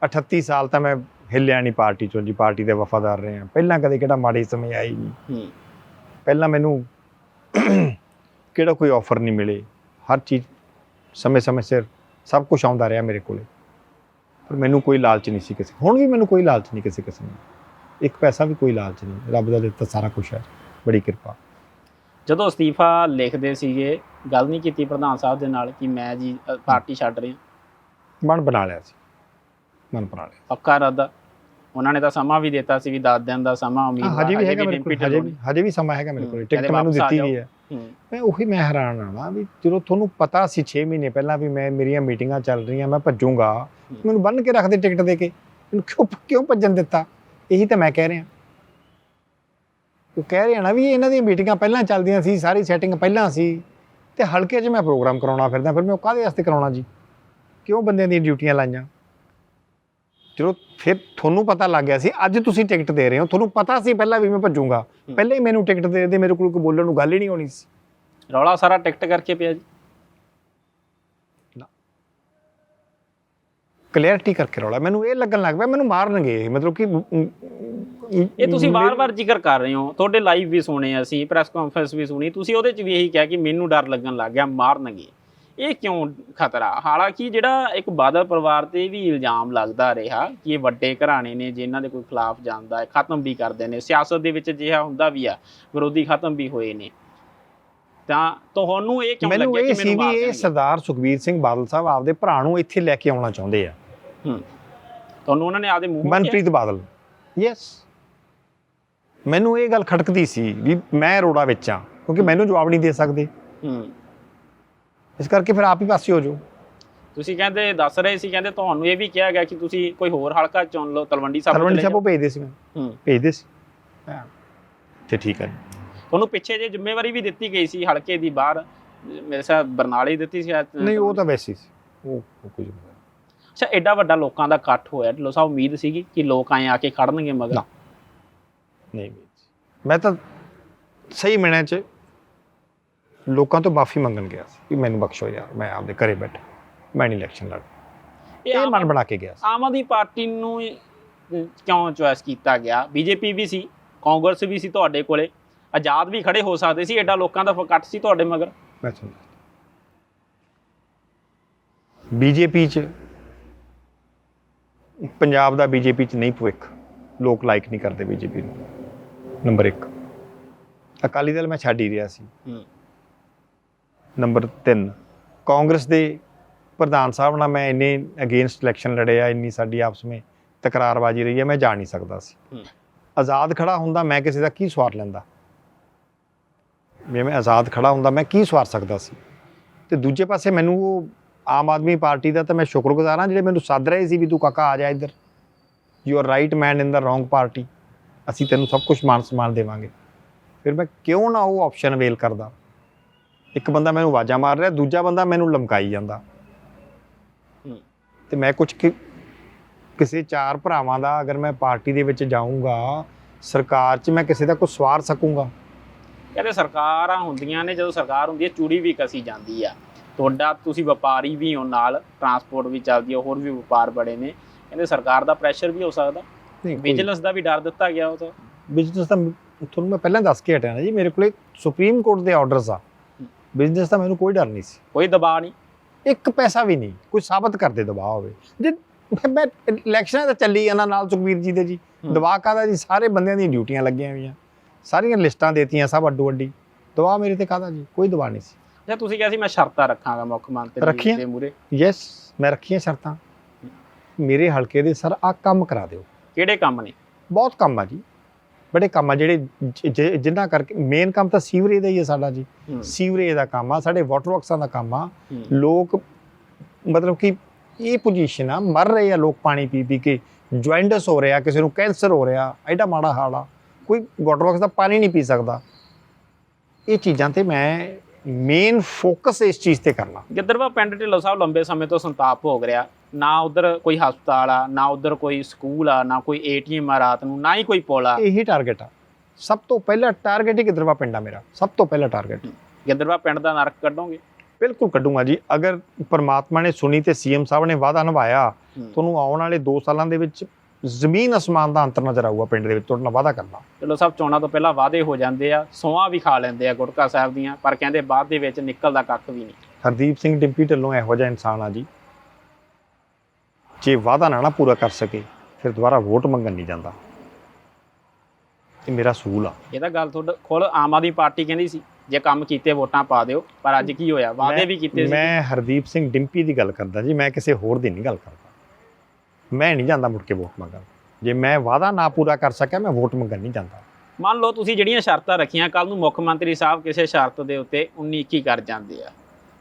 38 ਸਾਲ ਤਾਂ ਮੈਂ ਹਿੱਲਿਆ ਨਹੀਂ ਪਾਰਟੀ ਚੋਂ ਜੀ ਪਾਰਟੀ ਦੇ ਵਫਾਦਾਰ ਰਹੇ ਆ ਪਹਿਲਾਂ ਕਦੇ ਕਿਹੜਾ ਮਾੜੇ ਸਮੇਂ ਆਈ ਨਹੀਂ। ਪਹਿਲਾਂ ਮੈਨੂੰ ਕਿਹੜਾ ਕੋਈ ਆਫਰ ਨਹੀਂ ਮਿਲੇ। ਹਰ ਚੀਜ਼ ਸਮੇਂ ਸਮੇਂ ਸਿਰ ਸਭ ਕੁਝ ਆਉਂਦਾ ਰਿਹਾ ਮੇਰੇ ਕੋਲੇ। ਪਰ ਮੈਨੂੰ ਕੋਈ ਲਾਲਚ ਨਹੀਂ ਸੀ ਕਿਸੇ ਹੁਣ ਵੀ ਮੈਨੂੰ ਕੋਈ ਲਾਲਚ ਨਹੀਂ ਕਿਸੇ ਕਿਸਮ ਦਾ ਇੱਕ ਪੈਸਾ ਵੀ ਕੋਈ ਲਾਲਚ ਨਹੀਂ। ਰੱਬ ਦਾ ਦਿੱਤਾ ਸਾਰਾ ਕੁਝ ਹੈ। ਬੜੀ ਕਿਰਪਾ। ਜਦੋਂ ਅਸਤੀਫਾ ਲਿਖਦੇ ਸੀਗੇ ਗੱਲ ਨਹੀਂ ਕੀਤੀ ਪ੍ਰਧਾਨ ਸਾਹਿਬ ਦੇ ਨਾਲ ਕਿ ਮੈਂ ਜੀ ਅ, ਪਾਰਟੀ ਛੱਡ ਰਿਹਾ ਮਨ ਬਣਾ ਲਿਆ ਸੀ। ਮਨ ਬਣਾ ਲਿਆ। ਪੱਕਾ ਇਰਾਦਾ। ਉਹਨਾਂ ਨੇ ਤਾਂ ਸਮਾਂ ਵੀ ਦਿੱਤਾ ਸੀ ਵੀ 10 ਦਿਨ ਦਾ ਸਮਾਂ ਉਮੀਦ ਹਾਂ, ਹਜੇ ਵੀ ਹੈਗਾ ਮੇਰੇ ਕੋਲ ਹਜੇ ਢਿੱਲੋਂ ਵੀ ਹਜੇ ਵੀ ਸਮਾਂ ਹੈਗਾ ਮੇਰੇ ਕੋਲ। ਹੂੰ, ਟਿਕਟ ਮੈਨੂੰ ਵਾਪਸ ਆ ਦਿੱਤੀ। ਗਈ ਹੈ। ਹੂੰ। ਮੈਂ ਉਹੀ ਮੈਂ ਹੈਰਾਨ ਆਣਾ ਵੀ ਜਦੋਂ ਤੁਹਾਨੂੰ ਪਤਾ ਸੀ 6 ਮਹੀਨੇ ਪਹਿਲਾਂ ਵੀ ਮੈਂ ਮੇਰੀਆਂ ਮੀਟਿੰਗਾਂ ਚੱਲ ਰਹੀਆਂ ਮੈਂ ਭੱਜੂਗਾ। ਮੈਨੂੰ ਬੰਨ ਕੇ ਰੱਖਦੇ ਟਿਕਟ ਦੇ ਕੇ। ਮੈਨੂੰ ਕਿਉਂ ਕਿਉਂ ਭੱਜਣ ਦਿੱਤਾ? ਇਹੀ ਤਾਂ ਮੈਂ ਕਹਿ ਰਿਹਾ। ਉਹ ਕਹਿ ਰਿਹਾ ਨਾ ਵੀ ਇਹਨਾਂ ਦੀਆਂ ਮੀਟਿੰਗਾਂ ਪਹਿਲਾਂ ਚੱਲਦੀਆਂ ਸੀ ਸਾਰੀ ਸੈਟਿੰਗ ਪਹਿਲਾਂ ਸੀ ਤੇ ਹਲਕੇ 'ਚ ਮੈਂ ਪ੍ਰੋਗਰਾਮ ਕਰਾਉਣਾ ਫਿਰਦਾ ਫਿਰ ਮੈਂ ਉਹ ਕਾਹਦੇ ਵਾਸਤੇ ਕਰਾਉਣਾ ਜੀ? ਕਿਉਂ ਬੰਦਿਆਂ ਦੀਆਂ ਡਿਊਟੀਆਂ ਲਾਈਆਂ? ਚਲੋ ਫਿਰ ਤੁਹਾਨੂੰ ਪਤਾ ਲੱਗ ਗਿਆ ਸੀ ਅੱਜ ਤੁਸੀਂ ਟਿਕਟ ਦੇ ਰਹੇ ਹੋ ਤੁਹਾਨੂੰ ਪਤਾ ਸੀ ਪਹਿਲਾਂ ਵੀ ਮੈਂ ਭੱਜੂਗਾ। ਪਹਿਲਾਂ ਹੀ ਮੈਨੂੰ ਟਿਕਟ ਦੇ ਦੇ ਮੇਰੇ ਕੋਲ ਕੋਈ ਬੋਲਣ ਨੂੰ ਗੱਲ ਹੀ ਨਹੀਂ ਹੋਣੀ ਸੀ। ਰੌਲਾ ਸਾਰਾ ਟਿਕਟ ਕਰਕੇ ਪਿਆ ਜੀ। ਕਲੀਅਰਿਟੀ ਕਰਕੇ ਰੌਲਾ। ਮੈਨੂੰ ਇਹ ਲੱਗਣ ਲੱਗ ਪਿਆ ਮੈਨੂੰ ਮਾਰਨਗੇ ਮਤਲਬ ਕਿ ਇਹ ਤੁਸੀਂ ਵਾਰ-ਵਾਰ ਜ਼ਿਕਰ ਕਰ ਰਹੇ ਹੋ। ਤੁਹਾਡੇ ਲਾਈਵ ਵੀ ਸੁਣੇ ਅਸੀਂ ਪ੍ਰੈਸ ਕਾਨਫਰੰਸ ਵੀ ਸੁਣੀ। ਤੁਸੀਂ ਉਹਦੇ 'ਚ ਵੀ ਇਹੀ ਕਿਹਾ ਕਿ ਮੈਨੂੰ ਡਰ ਲੱਗਣ ਲੱਗ ਗਿਆ ਮਾਰਨਗੇ। ਇਹ ਕਿਉਂ ਖਤਰਾ? ਹਾਲਾਂਕਿ ਜਿਹੜਾ ਇੱਕ ਬਾਦਲ ਪਰਿਵਾਰ ਤੇ ਵੀ ਇਲਜ਼ਾਮ ਲੱਗਦਾ ਰਿਹਾ ਕਿ ਇਹ ਵੱਡੇ ਘਰਾਣੇ ਨੇ ਜਿਨ੍ਹਾਂ ਦੇ ਕੋਈ ਖਿਲਾਫ ਜਾਂਦਾ ਹੈ ਖਤਮ ਵੀ ਕਰਦੇ ਨੇ। ਸਿਆਸਤ ਦੇ ਵਿੱਚ ਅਜਿਹਾ ਹੁੰਦਾ ਵੀ ਆ ਵਿਰੋਧੀ ਖਤਮ ਵੀ ਹੋਏ ਨੇ। ਤਾਂ ਤੁਹਾਨੂੰ ਇਹ ਕਿਉਂ ਮੈਨੂੰ ਲੱਗਿਆ ਇਹ ਕਿ ਸੀ ਮੈਨੂੰ ਵੀ ਇਹ ਸਰਦਾਰ ਸੁਖਬੀਰ ਸਿੰਘ ਬਾਦਲ ਸਾਹਿਬ ਆਪਦੇ ਭਰਾ ਨੂੰ ਇੱਥੇ ਲੈ ਕੇ ਆਉਣਾ ਚਾਹੁੰਦੇ ਆ। ਹੂੰ। ਤੁਹਾਨੂੰ ਉਹਨਾਂ ਨੇ ਆਪਦੇ ਮੂੰਹ? ਮਨਪ੍ਰੀਤ ਬਾਦਲ। ਯੈਸ ਮੈਨੂੰ ਇਹ ਗੱਲ ਖਟਕਦੀ ਸੀ ਵੀ ਮੈਂ ਰੋੜਾ ਵਿੱਚ ਆ ਕਿਉਂਕਿ ਮੈਨੂੰ ਜਵਾਬ ਨਹੀਂ ਦੇ ਸਕਦੇ। ਹੂੰ। ਇਸ ਕਰਕੇ ਫਿਰ ਆਪ ਹੀ ਪਾਸੇ ਹੋ ਜਾਓ। ਤੁਸੀਂ ਕਹਿੰਦੇ ਦੱਸ ਰਹੇ ਸੀ ਕਹਿੰਦੇ ਤੁਹਾਨੂੰ ਇਹ ਵੀ ਕਿਹਾ ਗਿਆ ਕਿ ਤੁਸੀਂ ਕੋਈ ਹੋਰ ਹਲਕਾ ਚੁਣ ਲਓ ਤਲਵੰਡੀ ਸਾਹਿਬ ਤਲਵੰਡੀ ਸਾਹਿਬ ਭੇਜਦੇ ਸੀ ਮੈਂ ਭੇਜਦੇ ਸੀ। ਹਾਂ। ਤੇ ਠੀਕ ਹੈ। ਤੁਹਾਨੂੰ ਪਿੱਛੇ ਜੇ ਜ਼ਿੰਮੇਵਾਰੀ ਵੀ ਦਿੱਤੀ ਗਈ ਸੀ ਹਲਕੇ ਦੀ ਬਾਹਰ ਮੇਰੇ ਸਾਹ ਬਰਨਾਲੇ ਦਿੱਤੀ ਸੀ। ਨਹੀਂ ਉਹ ਤਾਂ ਵੈਸੇ ਸੀ। ਉਹ ਨਹੀਂ। ਅੱਛਾ ਐਡਾ ਵੱਡਾ ਲੋਕਾਂ ਦਾ ਇਕੱਠ ਹੋਇਆ। ਢਿੱਲੋਂ ਸਾਹਿਬ ਉਮੀਦ ਸੀਗੀ ਕਿ ਲੋਕ ਆਏ ਆ ਕੇ ਖੜਨਗੇ ਮਗਰ। ਨਹੀਂ ਮੈਂ ਤਾਂ ਸਹੀ ਮਿਹਣੇ ਚ ਲੋਕਾਂ ਤੋਂ ਮਾਫੀ ਮੰਗਣ ਗਿਆ ਸੀ ਕਿ ਮੈਨੂੰ ਬਖਸ਼ੋ ਯਾਰ ਮੈਂ ਆਪਦੇ ਘਰੇ ਬੈਠਾ। ਮੈਂ ਨਹੀਂ ਇਲੈਕਸ਼ਨ ਲੜ ਇਹ ਮਨ ਬਣਾ ਕੇ ਗਿਆ ਸੀ। ਆਮ ਆਦਮੀ ਪਾਰਟੀ ਨੂੰ ਕਿਉਂ ਚੁਆਇਸ ਕੀਤਾ ਗਿਆ? ਬੀਜੇਪੀ ਵੀ ਸੀ ਕਾਂਗਰਸ ਵੀ ਸੀ ਤੁਹਾਡੇ ਕੋਲੇ। ਆਜ਼ਾਦ ਵੀ ਖੜੇ ਹੋ ਸਕਦੇ ਸੀ ਐਡਾ ਲੋਕਾਂ ਦਾ ਇਕੱਠ ਸੀ ਤੁਹਾਡੇ ਮਗਰ। ਮੈਂ ਸਮਝਦਾ ਬੀਜੇਪੀ ਚ ਪੰਜਾਬ ਦਾ ਬੀਜੇਪੀ ਚ ਨਹੀਂ ਭਵਿੱਖ। ਲੋਕ ਲਾਈਕ ਨਹੀਂ ਕਰਦੇ ਬੀਜੇਪੀ ਨੂੰ। ਨੰਬਰ 1 ਅਕਾਲੀ ਦਲ ਮੈਂ ਛੱਡ ਹੀ ਰਿਹਾ ਸੀ। ਹੂੰ। ਨੰਬਰ 3 ਕਾਂਗਰਸ ਦੇ ਪ੍ਰਧਾਨ ਸਾਹਿਬ ਨਾਲ ਮੈਂ ਇੰਨੇ ਅਗੇਂਸਟ ਇਲੈਕਸ਼ਨ ਲੜਿਆ ਇੰਨੀ ਸਾਡੀ ਆਪਸ ਵਿੱਚ ਤਕਰਾਰਬਾਜ਼ੀ ਰਹੀ ਹੈ ਮੈਂ ਜਾ ਨਹੀਂ ਸਕਦਾ ਸੀ। ਹੂੰ। ਆਜ਼ਾਦ ਖੜਾ ਹੁੰਦਾ ਮੈਂ ਕਿਸੇ ਦਾ ਕੀ ਸਵਾਰ ਲੈਂਦਾ? ਜੇ ਮੈਂ ਆਜ਼ਾਦ ਖੜਾ ਹੁੰਦਾ ਮੈਂ ਕੀ ਸਵਾਰ ਸਕਦਾ ਸੀ? ਤੇ ਦੂਜੇ ਪਾਸੇ ਮੈਨੂੰ ਉਹ ਆਮ ਆਦਮੀ ਪਾਰਟੀ ਦਾ ਤਾਂ ਮੈਂ ਸ਼ੁਕਰਗੁਜ਼ਾਰ ਹਾਂ ਜਿਹੜੇ ਮੈਨੂੰ ਸੱਦ ਰਹੇ ਸੀ ਵੀ ਤੂੰ ਕਾਕਾ ਆ ਜਾ ਇੱਧਰ। You are right man in the wrong party ਅਸੀਂ ਤੈਨੂੰ ਸਭ ਕੁਝ ਮਾਨ ਸਨਮਾਨ ਦੇਵਾਂਗੇ। ਫਿਰ ਮੈਂ ਕਿਉਂ ਨਾ ਉਹ ਆਪਸ਼ਨ ਅਵੇਲ ਕਰਦਾ? ਇੱਕ ਬੰਦਾ ਮੈਨੂੰ ਆਵਾਜ਼ਾਂ ਮਾਰ ਰਿਹਾ ਦੂਜਾ ਬੰਦਾ ਮੈਨੂੰ ਲਮਕਾਈ ਜਾਂਦਾ। ਤੇ ਮੈਂ ਕੁਝ ਕਿ- ਕਿਸੇ ਚਾਰ ਭਰਾਵਾਂ ਦਾ ਅਗਰ ਮੈਂ ਪਾਰਟੀ ਦੇ ਵਿੱਚ ਜਾਊਂਗਾ ਸਰਕਾਰ 'ਚ ਮੈਂ ਕਿਸੇ ਦਾ ਕੁਝ ਸਵਾਰ ਸਕੂੰਗਾ। ਕਹਿੰਦੇ ਸਰਕਾਰਾਂ ਹੁੰਦੀਆਂ ਨੇ ਜਦੋਂ ਸਰਕਾਰ ਹੁੰਦੀ ਹੈ ਚੂੜੀ ਵੀ ਕਸੀ ਜਾਂਦੀ ਆ। ਤੁਹਾਡਾ ਤੁਸੀਂ ਵਪਾਰੀ ਵੀ ਹੋ ਨਾਲ ਟਰਾਂਸਪੋਰਟ ਵੀ ਚੱਲਦੀ ਹੈ ਹੋਰ ਵੀ ਵਪਾਰ ਬੜੇ ਨੇ। ਕਹਿੰਦੇ ਸਰਕਾਰ ਦਾ ਪ੍ਰੈਸ਼ਰ ਵੀ ਹੋ ਸਕਦਾ। ਵਿਜੀਲੈਂਸ ਦਾ ਵੀ ਡਰ ਦਿੱਤਾ ਗਿਆ ਉਹ ਤਾਂ। ਬਿਜ਼ਨਸ ਦਾ ਤੁਹਾਨੂੰ ਮੈਂ ਪਹਿਲਾਂ ਦੱਸ ਕੇ ਹਟਿਆ ਨਾ ਜੀ ਮੇਰੇ ਕੋਲੇ ਸੁਪਰੀਮ ਕੋਰਟ ਦੇ ਆਰਡਰਸ ਆ। ਬਿਜ਼ਨਸ ਦਾ ਮੈਨੂੰ ਕੋਈ ਡਰ ਨਹੀਂ ਸੀ। ਕੋਈ ਦਬਾਅ ਨਹੀਂ। ਇੱਕ ਪੈਸਾ ਵੀ ਨਹੀਂ ਕੋਈ ਸਾਬਤ ਕਰਦੇ ਦਬਾਅ ਹੋਵੇ। ਜੇ ਮੈਂ- ਇਲੈਕਸ਼ਨਾਂ ਤਾਂ ਚੱਲੀ ਜਾਂਦਾ ਨਾਲ ਸੁਖਬੀਰ ਜੀ ਦੇ ਜੀ। ਦਬਾਅ ਕਾਹਦਾ ਜੀ? ਸਾਰੇ ਬੰਦਿਆਂ ਦੀਆਂ ਡਿਊਟੀਆਂ ਲੱਗੀਆਂ ਹੋਈਆਂ। ਸਾਰੀਆਂ ਲਿਸਟਾਂ ਦੇਤੀਆਂ ਸਭ ਅੱਡੋ ਅੱਡੀ ਦਬਾਅ ਮੇਰੇ ਤੇ ਕਾਹਦਾ ਜੀ? ਕੋਈ ਦਬਾਅ ਨਹੀਂ ਸੀ। ਜੇ ਤੁਸੀਂ ਕਿਹਾ ਸੀ ਮੈਂ ਸ਼ਰਤਾਂ ਰੱਖਾਂਗਾ ਮੁੱਖ ਮੰਤਰੀ? ਦੇ ਮੂਰੇ ਯੈਸ ਮੈਂ ਰੱਖੀਆਂ ਸ਼ਰਤਾਂ। ਮੇਰੇ ਹਲਕੇ ਦੇ ਸਰ ਆ ਕੰਮ ਕਰਾ ਦਿਓ। ਕਿਹੜੇ ਕੰਮ ਨੇ? ਬਹੁਤ ਕੰਮ ਆ ਜੀ। ਬੜੇ ਕੰਮ ਆ ਜਿਹੜੇ ਜ- ਜ- ਜਿਨ੍ਹਾਂ ਕਰਕੇ ਮੇਨ ਕੰਮ ਤਾਂ ਸੀਵਰੇਜ ਦਾ ਹੀ ਹੈ ਸਾਡਾ ਜੀ। ਸੀਵਰੇਜ ਦਾ ਕੰਮ ਆ ਸਾਡੇ ਵਾਟਰ ਵਰਕਸਾਂ ਦਾ ਕੰਮ ਆ। ਲੋਕ ਮਤਲਬ ਕਿ ਇਹ ਪੋਜੀਸ਼ਨ ਆ ਮਰ ਰਹੇ ਆ ਲੋਕ ਪਾਣੀ ਪੀ ਪੀ ਕੇ। ਜੁਆਇੰਟਸ ਹੋ ਰਿਹਾ ਕਿਸੇ ਨੂੰ ਕੈਂਸਰ ਹੋ ਰਿਹਾ ਐਡਾ ਮਾੜਾ ਹਾਲ ਆ। ਕੋਈ ਵਾਟਰ ਵਰਕਸ ਦਾ ਪਾਣੀ ਨਹੀਂ ਪੀ ਸਕਦਾ। ਇਹ ਚੀਜ਼ਾਂ ਤੇ ਮੈਂ ਮੇਨ ਫੋਕਸ ਇਸ ਚੀਜ਼ ਤੇ ਕਰਨਾ। ਗਿੱਦੜਵਾ ਪਿੰਡ ਢਿੱਲੋਂ ਸਾਹਿਬ ਲੰਬੇ ਸਮੇਂ ਤੋਂ ਸੰਤਾਪ ਭੋਗ ਰਿਹਾ। ਨਾ ਉਧਰ ਕੋਈ ਹਸਪਤਾਲ ਆ ਨਾ ਉਧਰ ਕੋਈ ਸਕੂਲ ਆ ਨਾ ਕੋਈ ਏਟੀਐਮ ਆ ਰਾਤ ਨੂੰ ਨਾ ਹੀ ਕੋਈ ਪੁਲ ਆ। ਇਹੀ ਟਾਰਗੇਟ ਆ। ਸਭ ਤੋਂ ਪਹਿਲਾ ਟਾਰਗੇਟ ਹੀ ਕਿਦਰਵਾ ਪਿੰਡ ਆ ਮੇਰਾ। ਸਭ ਤੋਂ ਪਹਿਲਾ ਟਾਰਗੇਟ ਗਿੱਦੜਵਾ ਪਿੰਡ ਦਾ ਨਰਕ ਕੱਢੋਗੇ? ਬਿਲਕੁਲ ਕੱਢੂੰਗਾ ਜੀ। ਅਗਰ ਪਰਮਾਤਮਾ ਨੇ ਸੁਣੀ ਤੇ ਸੀਐਮ ਸਾਹਿਬ ਨੇ ਵਾਅਦਾ ਨਿਭਾਇਆ। ਤੁਹਾਨੂੰ ਆਉਣ ਵਾਲੇ 2 ਸਾਲਾਂ ਦੇ ਵਿੱਚ ਜ਼ਮੀਨ ਅਸਮਾਨ ਦਾ ਅੰਤਰ ਨਜ਼ਰ ਆਊਗਾ ਪਿੰਡ ਦੇ ਵਿੱਚ। ਤੁਹਾਡੇ ਵਾਅਦਾ ਕਰਨਾ। ਢਿੱਲੋਂ ਸਾਹਿਬ ਚੋਣਾਂ ਤੋਂ ਪਹਿਲਾਂ ਵਾਅਦੇ ਹੋ ਜਾਂਦੇ ਆ ਸੋਹਾਂ ਵੀ ਖਾ ਲੈਂਦੇ ਆ ਗੁਟਕਾ ਸਾਹਿਬ ਦੀਆਂ ਪਰ ਕਹਿੰਦੇ ਬਾਅਦ ਦੇ ਵਿੱਚ ਨਿਕਲਦਾ ਕੱਖ ਵੀ ਨਹੀਂ। ਹਰਦੀਪ ਸਿੰਘ ਡਿੰਪੀ ਢਿੱਲੋਂ ਇਹੋ ਜਿਹਾ ਇਨਸਾਨ ਆ ਜੀ। ਜੇ ਵਾਅਦਾ ਨਾ ਨਾ ਪੂਰਾ ਕਰ ਸਕੇ ਫਿਰ ਦੁਬਾਰਾ ਵੋਟ ਮੰਗਣ ਨਹੀਂ ਜਾਂਦਾ। ਇਹ ਮੇਰਾ ਸੂਲ ਆ। ਇਹ ਤਾਂ ਗੱਲ ਤੁਹਾਡਾ ਖੁੱਲ ਆਮ ਆਦਮੀ ਪਾਰਟੀ ਕਹਿੰਦੀ ਸੀ ਜੇ ਕੰਮ ਕੀਤੇ ਵੋਟਾਂ ਪਾ ਦਿਓ ਪਰ ਅੱਜ ਕੀ ਹੋਇਆ? ਵਾਅਦੇ ਵੀ ਕੀਤੇ ਸੀ। ਮੈਂ ਹਰਦੀਪ ਸਿੰਘ ਡਿੰਪੀ ਦੀ ਗੱਲ ਕਰਦਾ ਜੀ ਮੈਂ ਕਿਸੇ ਹੋਰ ਦੀ ਨਹੀਂ ਗੱਲ ਕਰਦਾ। ਮੈਂ ਨਹੀਂ ਜਾਂਦਾ ਮੁੜ ਕੇ ਵੋਟ ਮੰਗਣ। ਜੇ ਮੈਂ ਵਾਅਦਾ ਨਾ ਪੂਰਾ ਕਰ ਸਕਿਆ ਮੈਂ ਵੋਟ ਮੰਗਣ ਨਹੀਂ ਜਾਂਦਾ। ਮੰਨ ਲਓ ਤੁਸੀਂ ਜਿਹੜੀਆਂ ਸ਼ਰਤਾਂ ਰੱਖੀਆਂ ਕੱਲ ਨੂੰ ਮੁੱਖ ਮੰਤਰੀ ਸਾਹਿਬ ਕਿਸੇ ਸ਼ਰਤ ਦੇ ਉੱਤੇ 19 21 ਕਰ ਜਾਂਦੇ ਆ।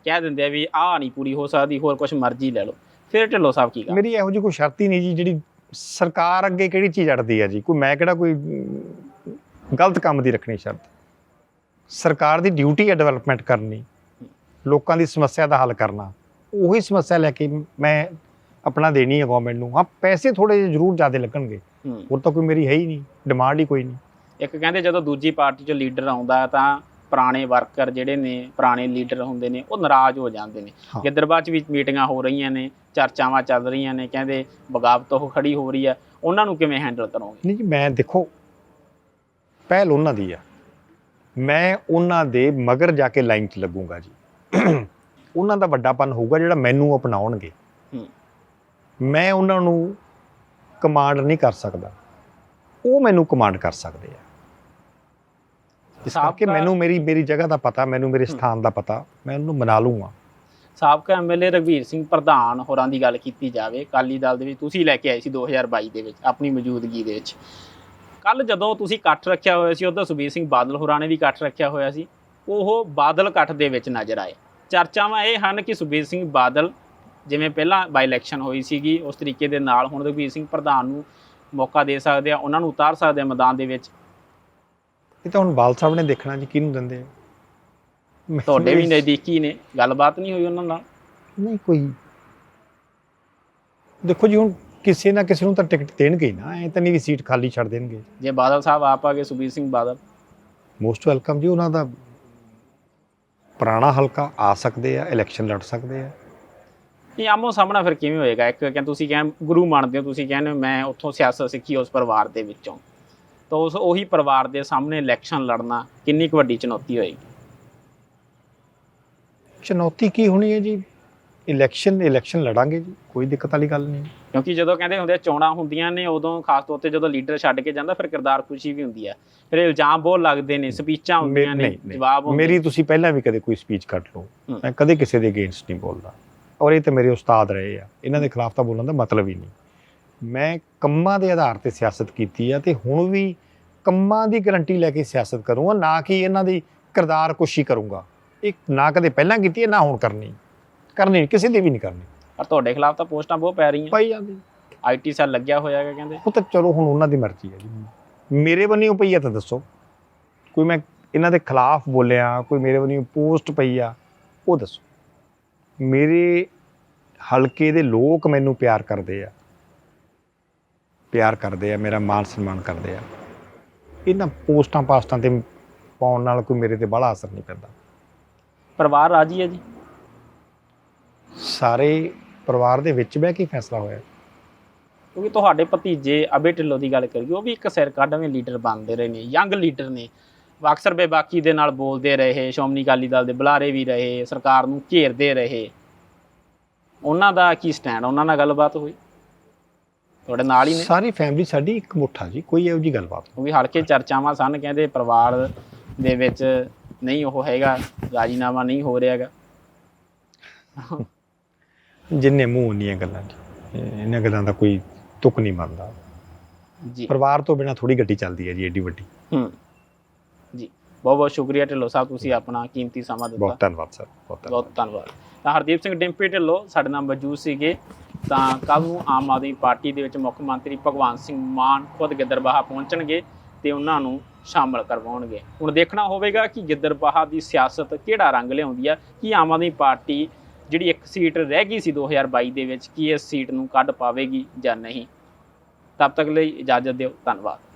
ਕਹਿ ਦਿੰਦੇ ਆ ਵੀ ਆਹ ਨਹੀਂ ਪੂਰੀ ਹੋ ਸਕਦੀ ਹੋਰ ਕੁਝ ਮਰਜ਼ੀ ਲੈ ਲਓ। ਫਿਰ ਢਿੱਲੋਂ ਸਾਹਿਬ ਕੀ ਕਰ ਮੇਰੀ ਇਹੋ ਜਿਹੀ ਕੋਈ ਸ਼ਰਤ ਹੀ ਨਹੀਂ ਜੀ ਜਿਹੜੀ ਸਰਕਾਰ ਅੱਗੇ ਕਿਹੜੀ ਚੀਜ਼ ਅੜਦੀ ਹੈ ਜੀ? ਕੋਈ ਮੈਂ ਕਿਹੜਾ ਕੋਈ ਗਲਤ ਕੰਮ ਦੀ ਰੱਖਣੀ ਸ਼ਰਤ? ਸਰਕਾਰ ਦੀ ਡਿਊਟੀ ਹੈ ਡਿਵੈਲਪਮੈਂਟ ਕਰਨੀ ਲੋਕਾਂ ਦੀ ਸਮੱਸਿਆ ਦਾ ਹੱਲ ਕਰਨਾ। ਉਹੀ ਸਮੱਸਿਆ ਲੈ ਕੇ ਮੈਂ ਆਪਣਾ ਦੇਣੀ ਹੈ ਗਵਰਨਮੈਂਟ ਨੂੰ। ਹਾਂ ਪੈਸੇ ਥੋੜੇ ਜਿਹੇ ਜ਼ਰੂਰ ਜ਼ਿਆਦਾ ਲੱਗਣਗੇ। ਹੋਰ ਤਾਂ ਕੋਈ ਮੇਰੀ ਹੈ ਹੀ ਨਹੀਂ ਡਿਮਾਂਡ ਹੀ ਕੋਈ ਨਹੀਂ। ਇੱਕ ਕਹਿੰਦੇ ਜਦੋਂ ਦੂਜੀ ਪਾਰਟੀ ਚੋਂ ਲੀਡਰ ਆਉਂਦਾ ਤਾਂ ਪੁਰਾਣੇ ਵਰਕਰ ਜਿਹੜੇ ਨੇ ਪੁਰਾਣੇ ਲੀਡਰ ਹੁੰਦੇ ਨੇ ਉਹ ਨਾਰਾਜ਼ ਹੋ ਜਾਂਦੇ ਨੇ। ਹਾਂ। ਗਿੱਦੜਬਾਹ 'ਚ ਵੀ ਮੀਟਿੰਗਾਂ ਹੋ ਰਹੀਆਂ ਨੇ ਚਰਚਾਵਾਂ ਚੱਲ ਰਹੀਆਂ ਨੇ ਕਹਿੰਦੇ ਬਗਾਵਤ ਉਹ ਖੜੀ ਹੋ ਰਹੀ ਆ। ਉਹਨਾਂ ਨੂੰ ਕਿਵੇਂ ਹੈਂਡਲ ਕਰੋਗੇ? ਨਹੀਂ ਜੀ ਮੈਂ ਦੇਖੋ ਪਹਿਲ ਉਹਨਾਂ ਦੀ ਆ। ਮੈਂ ਉਹਨਾਂ ਦੇ ਮਗਰ ਜਾ ਕੇ ਲਾਈਨ 'ਚ ਲੱਗੂੰਗਾ ਜੀ। ਉਹਨਾਂ ਦਾ ਵੱਡਾਪਨ ਹੋਊਗਾ ਜਿਹੜਾ ਮੈਨੂੰ ਅਪਣਾਉਣਗੇ। ਹੂੰ। ਮੈਂ ਉਹਨਾਂ ਨੂੰ ਕਮਾਂਡ ਨਹੀਂ ਕਰ ਸਕਦਾ। ਉਹ ਮੈਨੂੰ ਕਮਾਂਡ ਕਰ ਸਕਦੇ ਆ। ਇਸ ਕਰਕੇ ਸਾਬਕਾ- ਮੈਨੂੰ ਮੇਰੀ ਮੇਰੀ ਜਗ੍ਹਾ ਦਾ ਪਤਾ ਮੈਨੂੰ ਮੇਰੇ ਸਥਾਨ ਦਾ ਪਤਾ ਮੈਂ ਉਹਨੂੰ ਮਨਾ ਲੂੰਗਾ ਸਾਬਕਾ ਐਮਐਲਏ ਰਘਵੀਰ ਸਿੰਘ ਪ੍ਰਧਾਨ ਹੋਰਾਂ ਦੀ ਗੱਲ ਕੀਤੀ ਜਾਵੇ ਅਕਾਲੀ ਦਲ ਦੇ ਵਿੱਚ ਤੁਸੀਂ ਲੈ ਕੇ ਆਏ ਸੀ 2022 ਦੇ ਵਿੱਚ ਆਪਣੀ ਮੌਜੂਦਗੀ ਦੇ ਵਿੱਚ। ਕੱਲ ਜਦੋਂ ਤੁਸੀਂ ਇਕੱਠ ਰੱਖਿਆ ਹੋਇਆ ਸੀ ਉਦੋਂ ਸੁਬੀਰ ਸਿੰਘ ਬਾਦਲ ਹੋਰਾਂ ਨੇ ਵੀ ਇਕੱਠ ਰੱਖਿਆ ਹੋਇਆ ਸੀ ਉਹ ਬਾਦਲ ਇਕੱਠ ਦੇ ਵਿੱਚ ਨਜ਼ਰ ਆਏ। ਚਰਚਾਵਾਂ ਇਹ ਹਨ ਕਿ ਸੁਬੀਰ ਸਿੰਘ ਬਾਦਲ ਜਿਵੇਂ ਪਹਿਲਾਂ ਬਾਈ ਇਲੈਕਸ਼ਨ ਹੋਈ ਸੀਗੀ ਉਸ ਤਰੀਕੇ ਦੇ ਨਾਲ ਹੁਣ ਰਘਵੀਰ ਸਿੰਘ ਪ੍ਰਧਾਨ ਨੂੰ ਮੌਕਾ ਦੇ ਸਕਦੇ ਆ ਉਹਨਾਂ ਨੂੰ ਉਤਾਰ ਸਕਦੇ ਆ ਮੈਦਾਨ ਦੇ ਵਿੱਚ। ਇਹ ਤਾਂ ਹੁਣ ਬਾਲ ਸਾਹਿਬ ਨੇ ਦੇਖਣਾ ਜੀ ਕਿਹਨੂੰ ਦਿੰਦੇ ਆ? ਤੁਹਾਡੇ ਵੀ ਨਜ਼ਦੀਕੀ ਨੇ ਗੱਲਬਾਤ ਨਹੀਂ ਹੋਈ ਉਹਨਾਂ ਨਾਲ? ਨਹੀਂ ਕੋਈ। ਦੇਖੋ ਜੀ ਹੁਣ ਕਿਸੇ ਨਾ ਕਿਸੇ ਨੂੰ ਤਾਂ ਟਿਕਟ ਦੇਣਗੇ ਨਾ ਐ ਤਾਂ ਨਹੀਂ ਵੀ ਸੀਟ ਖਾਲੀ ਛੱਡ ਦੇਣਗੇ। ਜੇ ਬਾਦਲ ਸਾਹਿਬ ਆਪ ਆ ਗਏ ਸੁਬੀਰ ਸਿੰਘ ਬਾਦਲ? ਮੋਸਟ ਵੈਲਕਮ ਜੀ ਉਹਨਾਂ ਦਾ ਪੁਰਾਣਾ ਹਲਕਾ ਆ ਸਕਦੇ ਆ ਇਲੈਕਸ਼ਨ ਲੜ ਸਕਦੇ ਆ। ਇਹ ਆਮੋ ਸਾਹਮਣਾ ਫਿਰ ਕਿਵੇਂ ਹੋਏਗਾ? ਇੱਕ ਕਹਿੰਦੇ ਤੁਸੀਂ ਕਹਿੰ ਗੁਰੂ ਮੰਨਦੇ ਹੋ ਤੁਸੀਂ ਕਹਿੰਦੇ ਮੈਂ ਉੱਥੋਂ ਸਿਆਸਤ ਸਿੱਖੀ ਉਸ ਪਰਿਵਾਰ ਦੇ ਵਿੱਚੋਂ। ਤਾਂ ਉਸ ਉਹੀ ਪਰਿਵਾਰ ਦੇ ਸਾਹਮਣੇ ਇਲੈਕਸ਼ਨ ਲੜਨਾ ਕਿੰਨੀ ਕੁ ਵੱਡੀ ਚੁਣੌਤੀ ਹੋਏਗੀ? ਚੁਣੌਤੀ ਕੀ ਹੋਣੀ ਹੈ ਜੀ? ਇਲੈਕਸ਼ਨ ਇਲੈਕਸ਼ਨ ਲੜਾਂਗੇ ਜੀ ਕੋਈ ਦਿੱਕਤ ਵਾਲੀ ਗੱਲ ਨਹੀਂ। ਕਿਉਂਕਿ ਜਦੋਂ ਕਹਿੰਦੇ ਹੁੰਦੇ ਚੋਣਾਂ ਹੁੰਦੀਆਂ ਨੇ ਉਦੋਂ ਖਾਸ ਤੌਰ ਤੇ ਜਦੋਂ ਲੀਡਰ ਛੱਡ ਕੇ ਜਾਂਦਾ ਫਿਰ ਕਿਰਦਾਰ ਖੁਸ਼ੀ ਵੀ ਹੁੰਦੀ ਆ। ਫਿਰ ਇਲਜ਼ਾਮ ਬਹੁਤ ਲੱਗਦੇ ਨੇ ਸਪੀਚਾਂ ਹੁੰਦੀਆਂ ਨੇ। ਜਵਾਬ ਹੁੰਦੇ ਮੇਰੀ ਤੁਸੀਂ ਪਹਿਲਾਂ ਵੀ ਕਦੇ ਕੋਈ ਸਪੀਚ ਕੱਟ ਲਓ। ਹੂੰ। ਮੈਂ ਕਦੇ ਕਿਸੇ ਦੇ ਅਗੇਂਸਟ ਨਹੀਂ ਬੋਲਦਾ। ਔਰ ਇਹ ਤਾਂ ਮੇਰੇ ਉਸਤਾਦ ਰਹੇ ਆ। ਇਹਨਾਂ ਦੇ ਖਿਲਾਫ ਤਾਂ ਬੋਲਣ ਦਾ ਮਤਲਬ ਹੀ ਨਹੀਂ। ਮੈਂ ਕੰਮਾਂ ਦੇ ਆਧਾਰ ਤੇ ਸਿਆਸਤ ਕੀਤੀ ਆ ਤੇ ਹੁਣ ਵੀ ਕੰਮਾਂ ਦੀ ਗਰੰਟੀ ਲੈ ਕੇ ਸਿਆਸਤ ਕਰੂੰਗਾ ਨਾ ਕਿ ਇਹਨਾਂ ਦੀ ਕਿਰਦਾਰ ਕੁਸ਼ੀ ਕਰੂੰਗਾ। ਇੱਕ ਨਾ ਕਦੇ ਪਹਿਲਾਂ ਕੀਤੀ ਹੈ ਨਾ ਹੁਣ ਕਰਨੀ। ਕਰਨੀ ਕਿਸੇ ਦੀ ਵੀ ਨਹੀਂ ਕਰਨੀ। ਪਰ ਤੁਹਾਡੇ ਖਿਲਾਫ ਤਾਂ ਪੋਸਟਾਂ ਬਹੁਤ ਪੈ ਰਹੀਆਂ। ਪਾਈ ਜਾਂਦੀ। ਆਈਟੀ ਸੈੱਲ ਲੱਗਿਆ ਹੋਇਆ ਹੈਗਾ ਕਹਿੰਦੇ। ਉਹ ਤਾਂ ਚਲੋ ਹੁਣ ਉਹਨਾਂ ਦੀ ਮਰਜ਼ੀ ਹੈ ਜੀ। ਮੇਰੇ ਬੰਨਿਓ ਪਈ ਆ ਤਾਂ ਦੱਸੋ। ਕੋਈ ਮੈਂ ਇਹਨਾਂ ਦੇ ਖਿਲਾਫ ਬੋਲਿਆ ਕੋਈ ਮੇਰੇ ਬੰਨਿਓ ਪੋਸਟ ਪਈ ਆ ਉਹ ਦੱਸੋ। ਮੇਰੇ ਹਲਕੇ ਦੇ ਲੋਕ ਮੈਨੂੰ ਪਿਆਰ ਕਰਦੇ ਆ। ਪਿਆਰ ਕਰਦੇ ਆ ਮੇਰਾ ਮਾਨ ਸਨਮਾਨ ਕਰਦੇ ਆ। ਇਹਨਾਂ ਪੋਸਟਾਂ ਪਾਸਟਾਂ ਤੇ ਪਾਉਣ ਨਾਲ ਕੋਈ ਮੇਰੇ ਤੇ ਬੜਾ ਅਸਰ ਨਹੀਂ ਪੈਂਦਾ। ਪਰਿਵਾਰ ਰਾਜੀ ਹੈ ਜੀ? ਸਾਰੇ ਪਰਿਵਾਰ ਦੇ ਵਿੱਚ ਬਹਿ ਕੇ ਫੈਸਲਾ ਹੋਇਆ। ਕਿਉਂਕਿ ਤੁਹਾਡੇ ਭਤੀਜੇ ਅਬੇ ਢਿੱਲੋਂ ਦੀ ਗੱਲ ਕਰੀਏ ਉਹ ਵੀ ਇੱਕ ਸਿਰ ਕੱਢਵੇਂ ਲੀਡਰ ਬਣਦੇ ਰਹੇ ਨੇ ਯੰਗ ਲੀਡਰ ਨੇ। ਅਕਸਰ ਬੇਬਾਕੀ ਦੇ ਨਾਲ ਬੋਲਦੇ ਰਹੇ ਸ਼੍ਰੋਮਣੀ ਅਕਾਲੀ ਦਲ ਦੇ ਬੁਲਾਰੇ ਵੀ ਰਹੇ ਸਰਕਾਰ ਨੂੰ ਘੇਰਦੇ ਰਹੇ। ਉਹਨਾਂ ਦਾ ਕੀ ਸਟੈਂਡ ਉਹਨਾਂ ਨਾਲ ਗੱਲਬਾਤ ਹੋਈ? ਤੁਹਾਡੇ ਨਾਲ ਹੀ ਨੇ? ਸਾਰੀ ਫੈਮਿਲੀ ਸਾਡੀ ਇੱਕ ਮੁੱਠਾ ਜੀ ਕੋਈ ਇਹੋ ਜੀ ਗੱਲਬਾਤ ਨਹੀਂ। ਕਿਉਂਕਿ ਹਲਕੇ ਚਰਚਾਵਾਂ ਸਨ ਕਹਿੰਦੇ ਪਰਿਵਾਰ ਦੇ ਵਿੱਚ ਨਹੀਂ ਉਹ ਹੈਗਾ ਰਾਜੀਨਾਮਾ ਨਹੀਂ ਹੋ ਰਿਹਾ ਹੈਗਾ। ਜਿੰਨੇ ਮੂੰਹ ਉਨੀਆਂ ਗੱਲਾਂ ਜੀ ਇਹ- ਇਹਨਾਂ ਗੱਲਾਂ ਦਾ ਕੋਈ ਤੁਕ ਨਹੀਂ ਮੰਨਦਾ ਜੀ। ਪਰਿਵਾਰ ਤੋਂ ਬਿਨਾ ਥੋੜੀ ਗੱਡੀ ਚੱਲਦੀ ਹੈ ਜੀ ਏਡੀ ਵੱਡੀ। ਹੂੰ। ਜੀ ਬਹੁਤ ਬਹੁਤ ਸ਼ੁਕਰੀਆ ਢਿੱਲੋਂ ਸਾਹਿਬ ਤੁਸੀਂ ਆਪਣਾ ਕੀਮਤੀ ਸਮਾਂ ਦਿੱਤਾ। ਬਹੁਤ ਧੰਨਵਾਦ ਸਰ ਬਹੁਤ ਧੰਨਵਾਦ। ਬਹੁਤ ਧੰਨਵਾਦ। ਤਾਂ ਹਰਦੀਪ ਸਿੰਘ ਡਿੰਪੀ ਢਿੱਲੋਂ ਸਾਡੇ ਨਾਲ ਮੌਜੂਦ ਸੀਗੇ। ਤਾਂ ਕੱਲ ਨੂੰ ਆਮ ਆਦਮੀ ਪਾਰਟੀ ਦੇ ਵਿੱਚ ਮੁੱਖ ਮੰਤਰੀ ਭਗਵੰਤ ਸਿੰਘ ਮਾਨ ਖੁਦ ਗਿੱਦਰਬਾਹਾ ਪਹੁੰਚਣਗੇ ਤੇ ਉਹਨਾਂ ਨੂੰ ਸ਼ਾਮਲ ਕਰਵਾਉਣਗੇ। ਹੁਣ ਦੇਖਣਾ ਹੋਵੇਗਾ ਕਿ ਗਿੱਦਰਬਾਹਾ ਦੀ ਸਿਆਸਤ ਕਿਹੜਾ ਰੰਗ ਲਿਆਉਂਦੀ ਆ, ਕਿ ਆਮ ਆਦਮੀ ਪਾਰਟੀ ਜਿਹੜੀ ਇੱਕ ਸੀਟ ਰਹਿ ਗਈ ਸੀ 2022 ਦੇ ਵਿੱਚ, ਕੀ ਇਸ ਸੀਟ ਨੂੰ ਕੱਢ ਪਾਵੇਗੀ ਜਾਂ ਨਹੀਂ। ਤਦ ਤੱਕ ਲਈ ਇਜਾਜ਼ਤ ਦਿਓ, ਧੰਨਵਾਦ।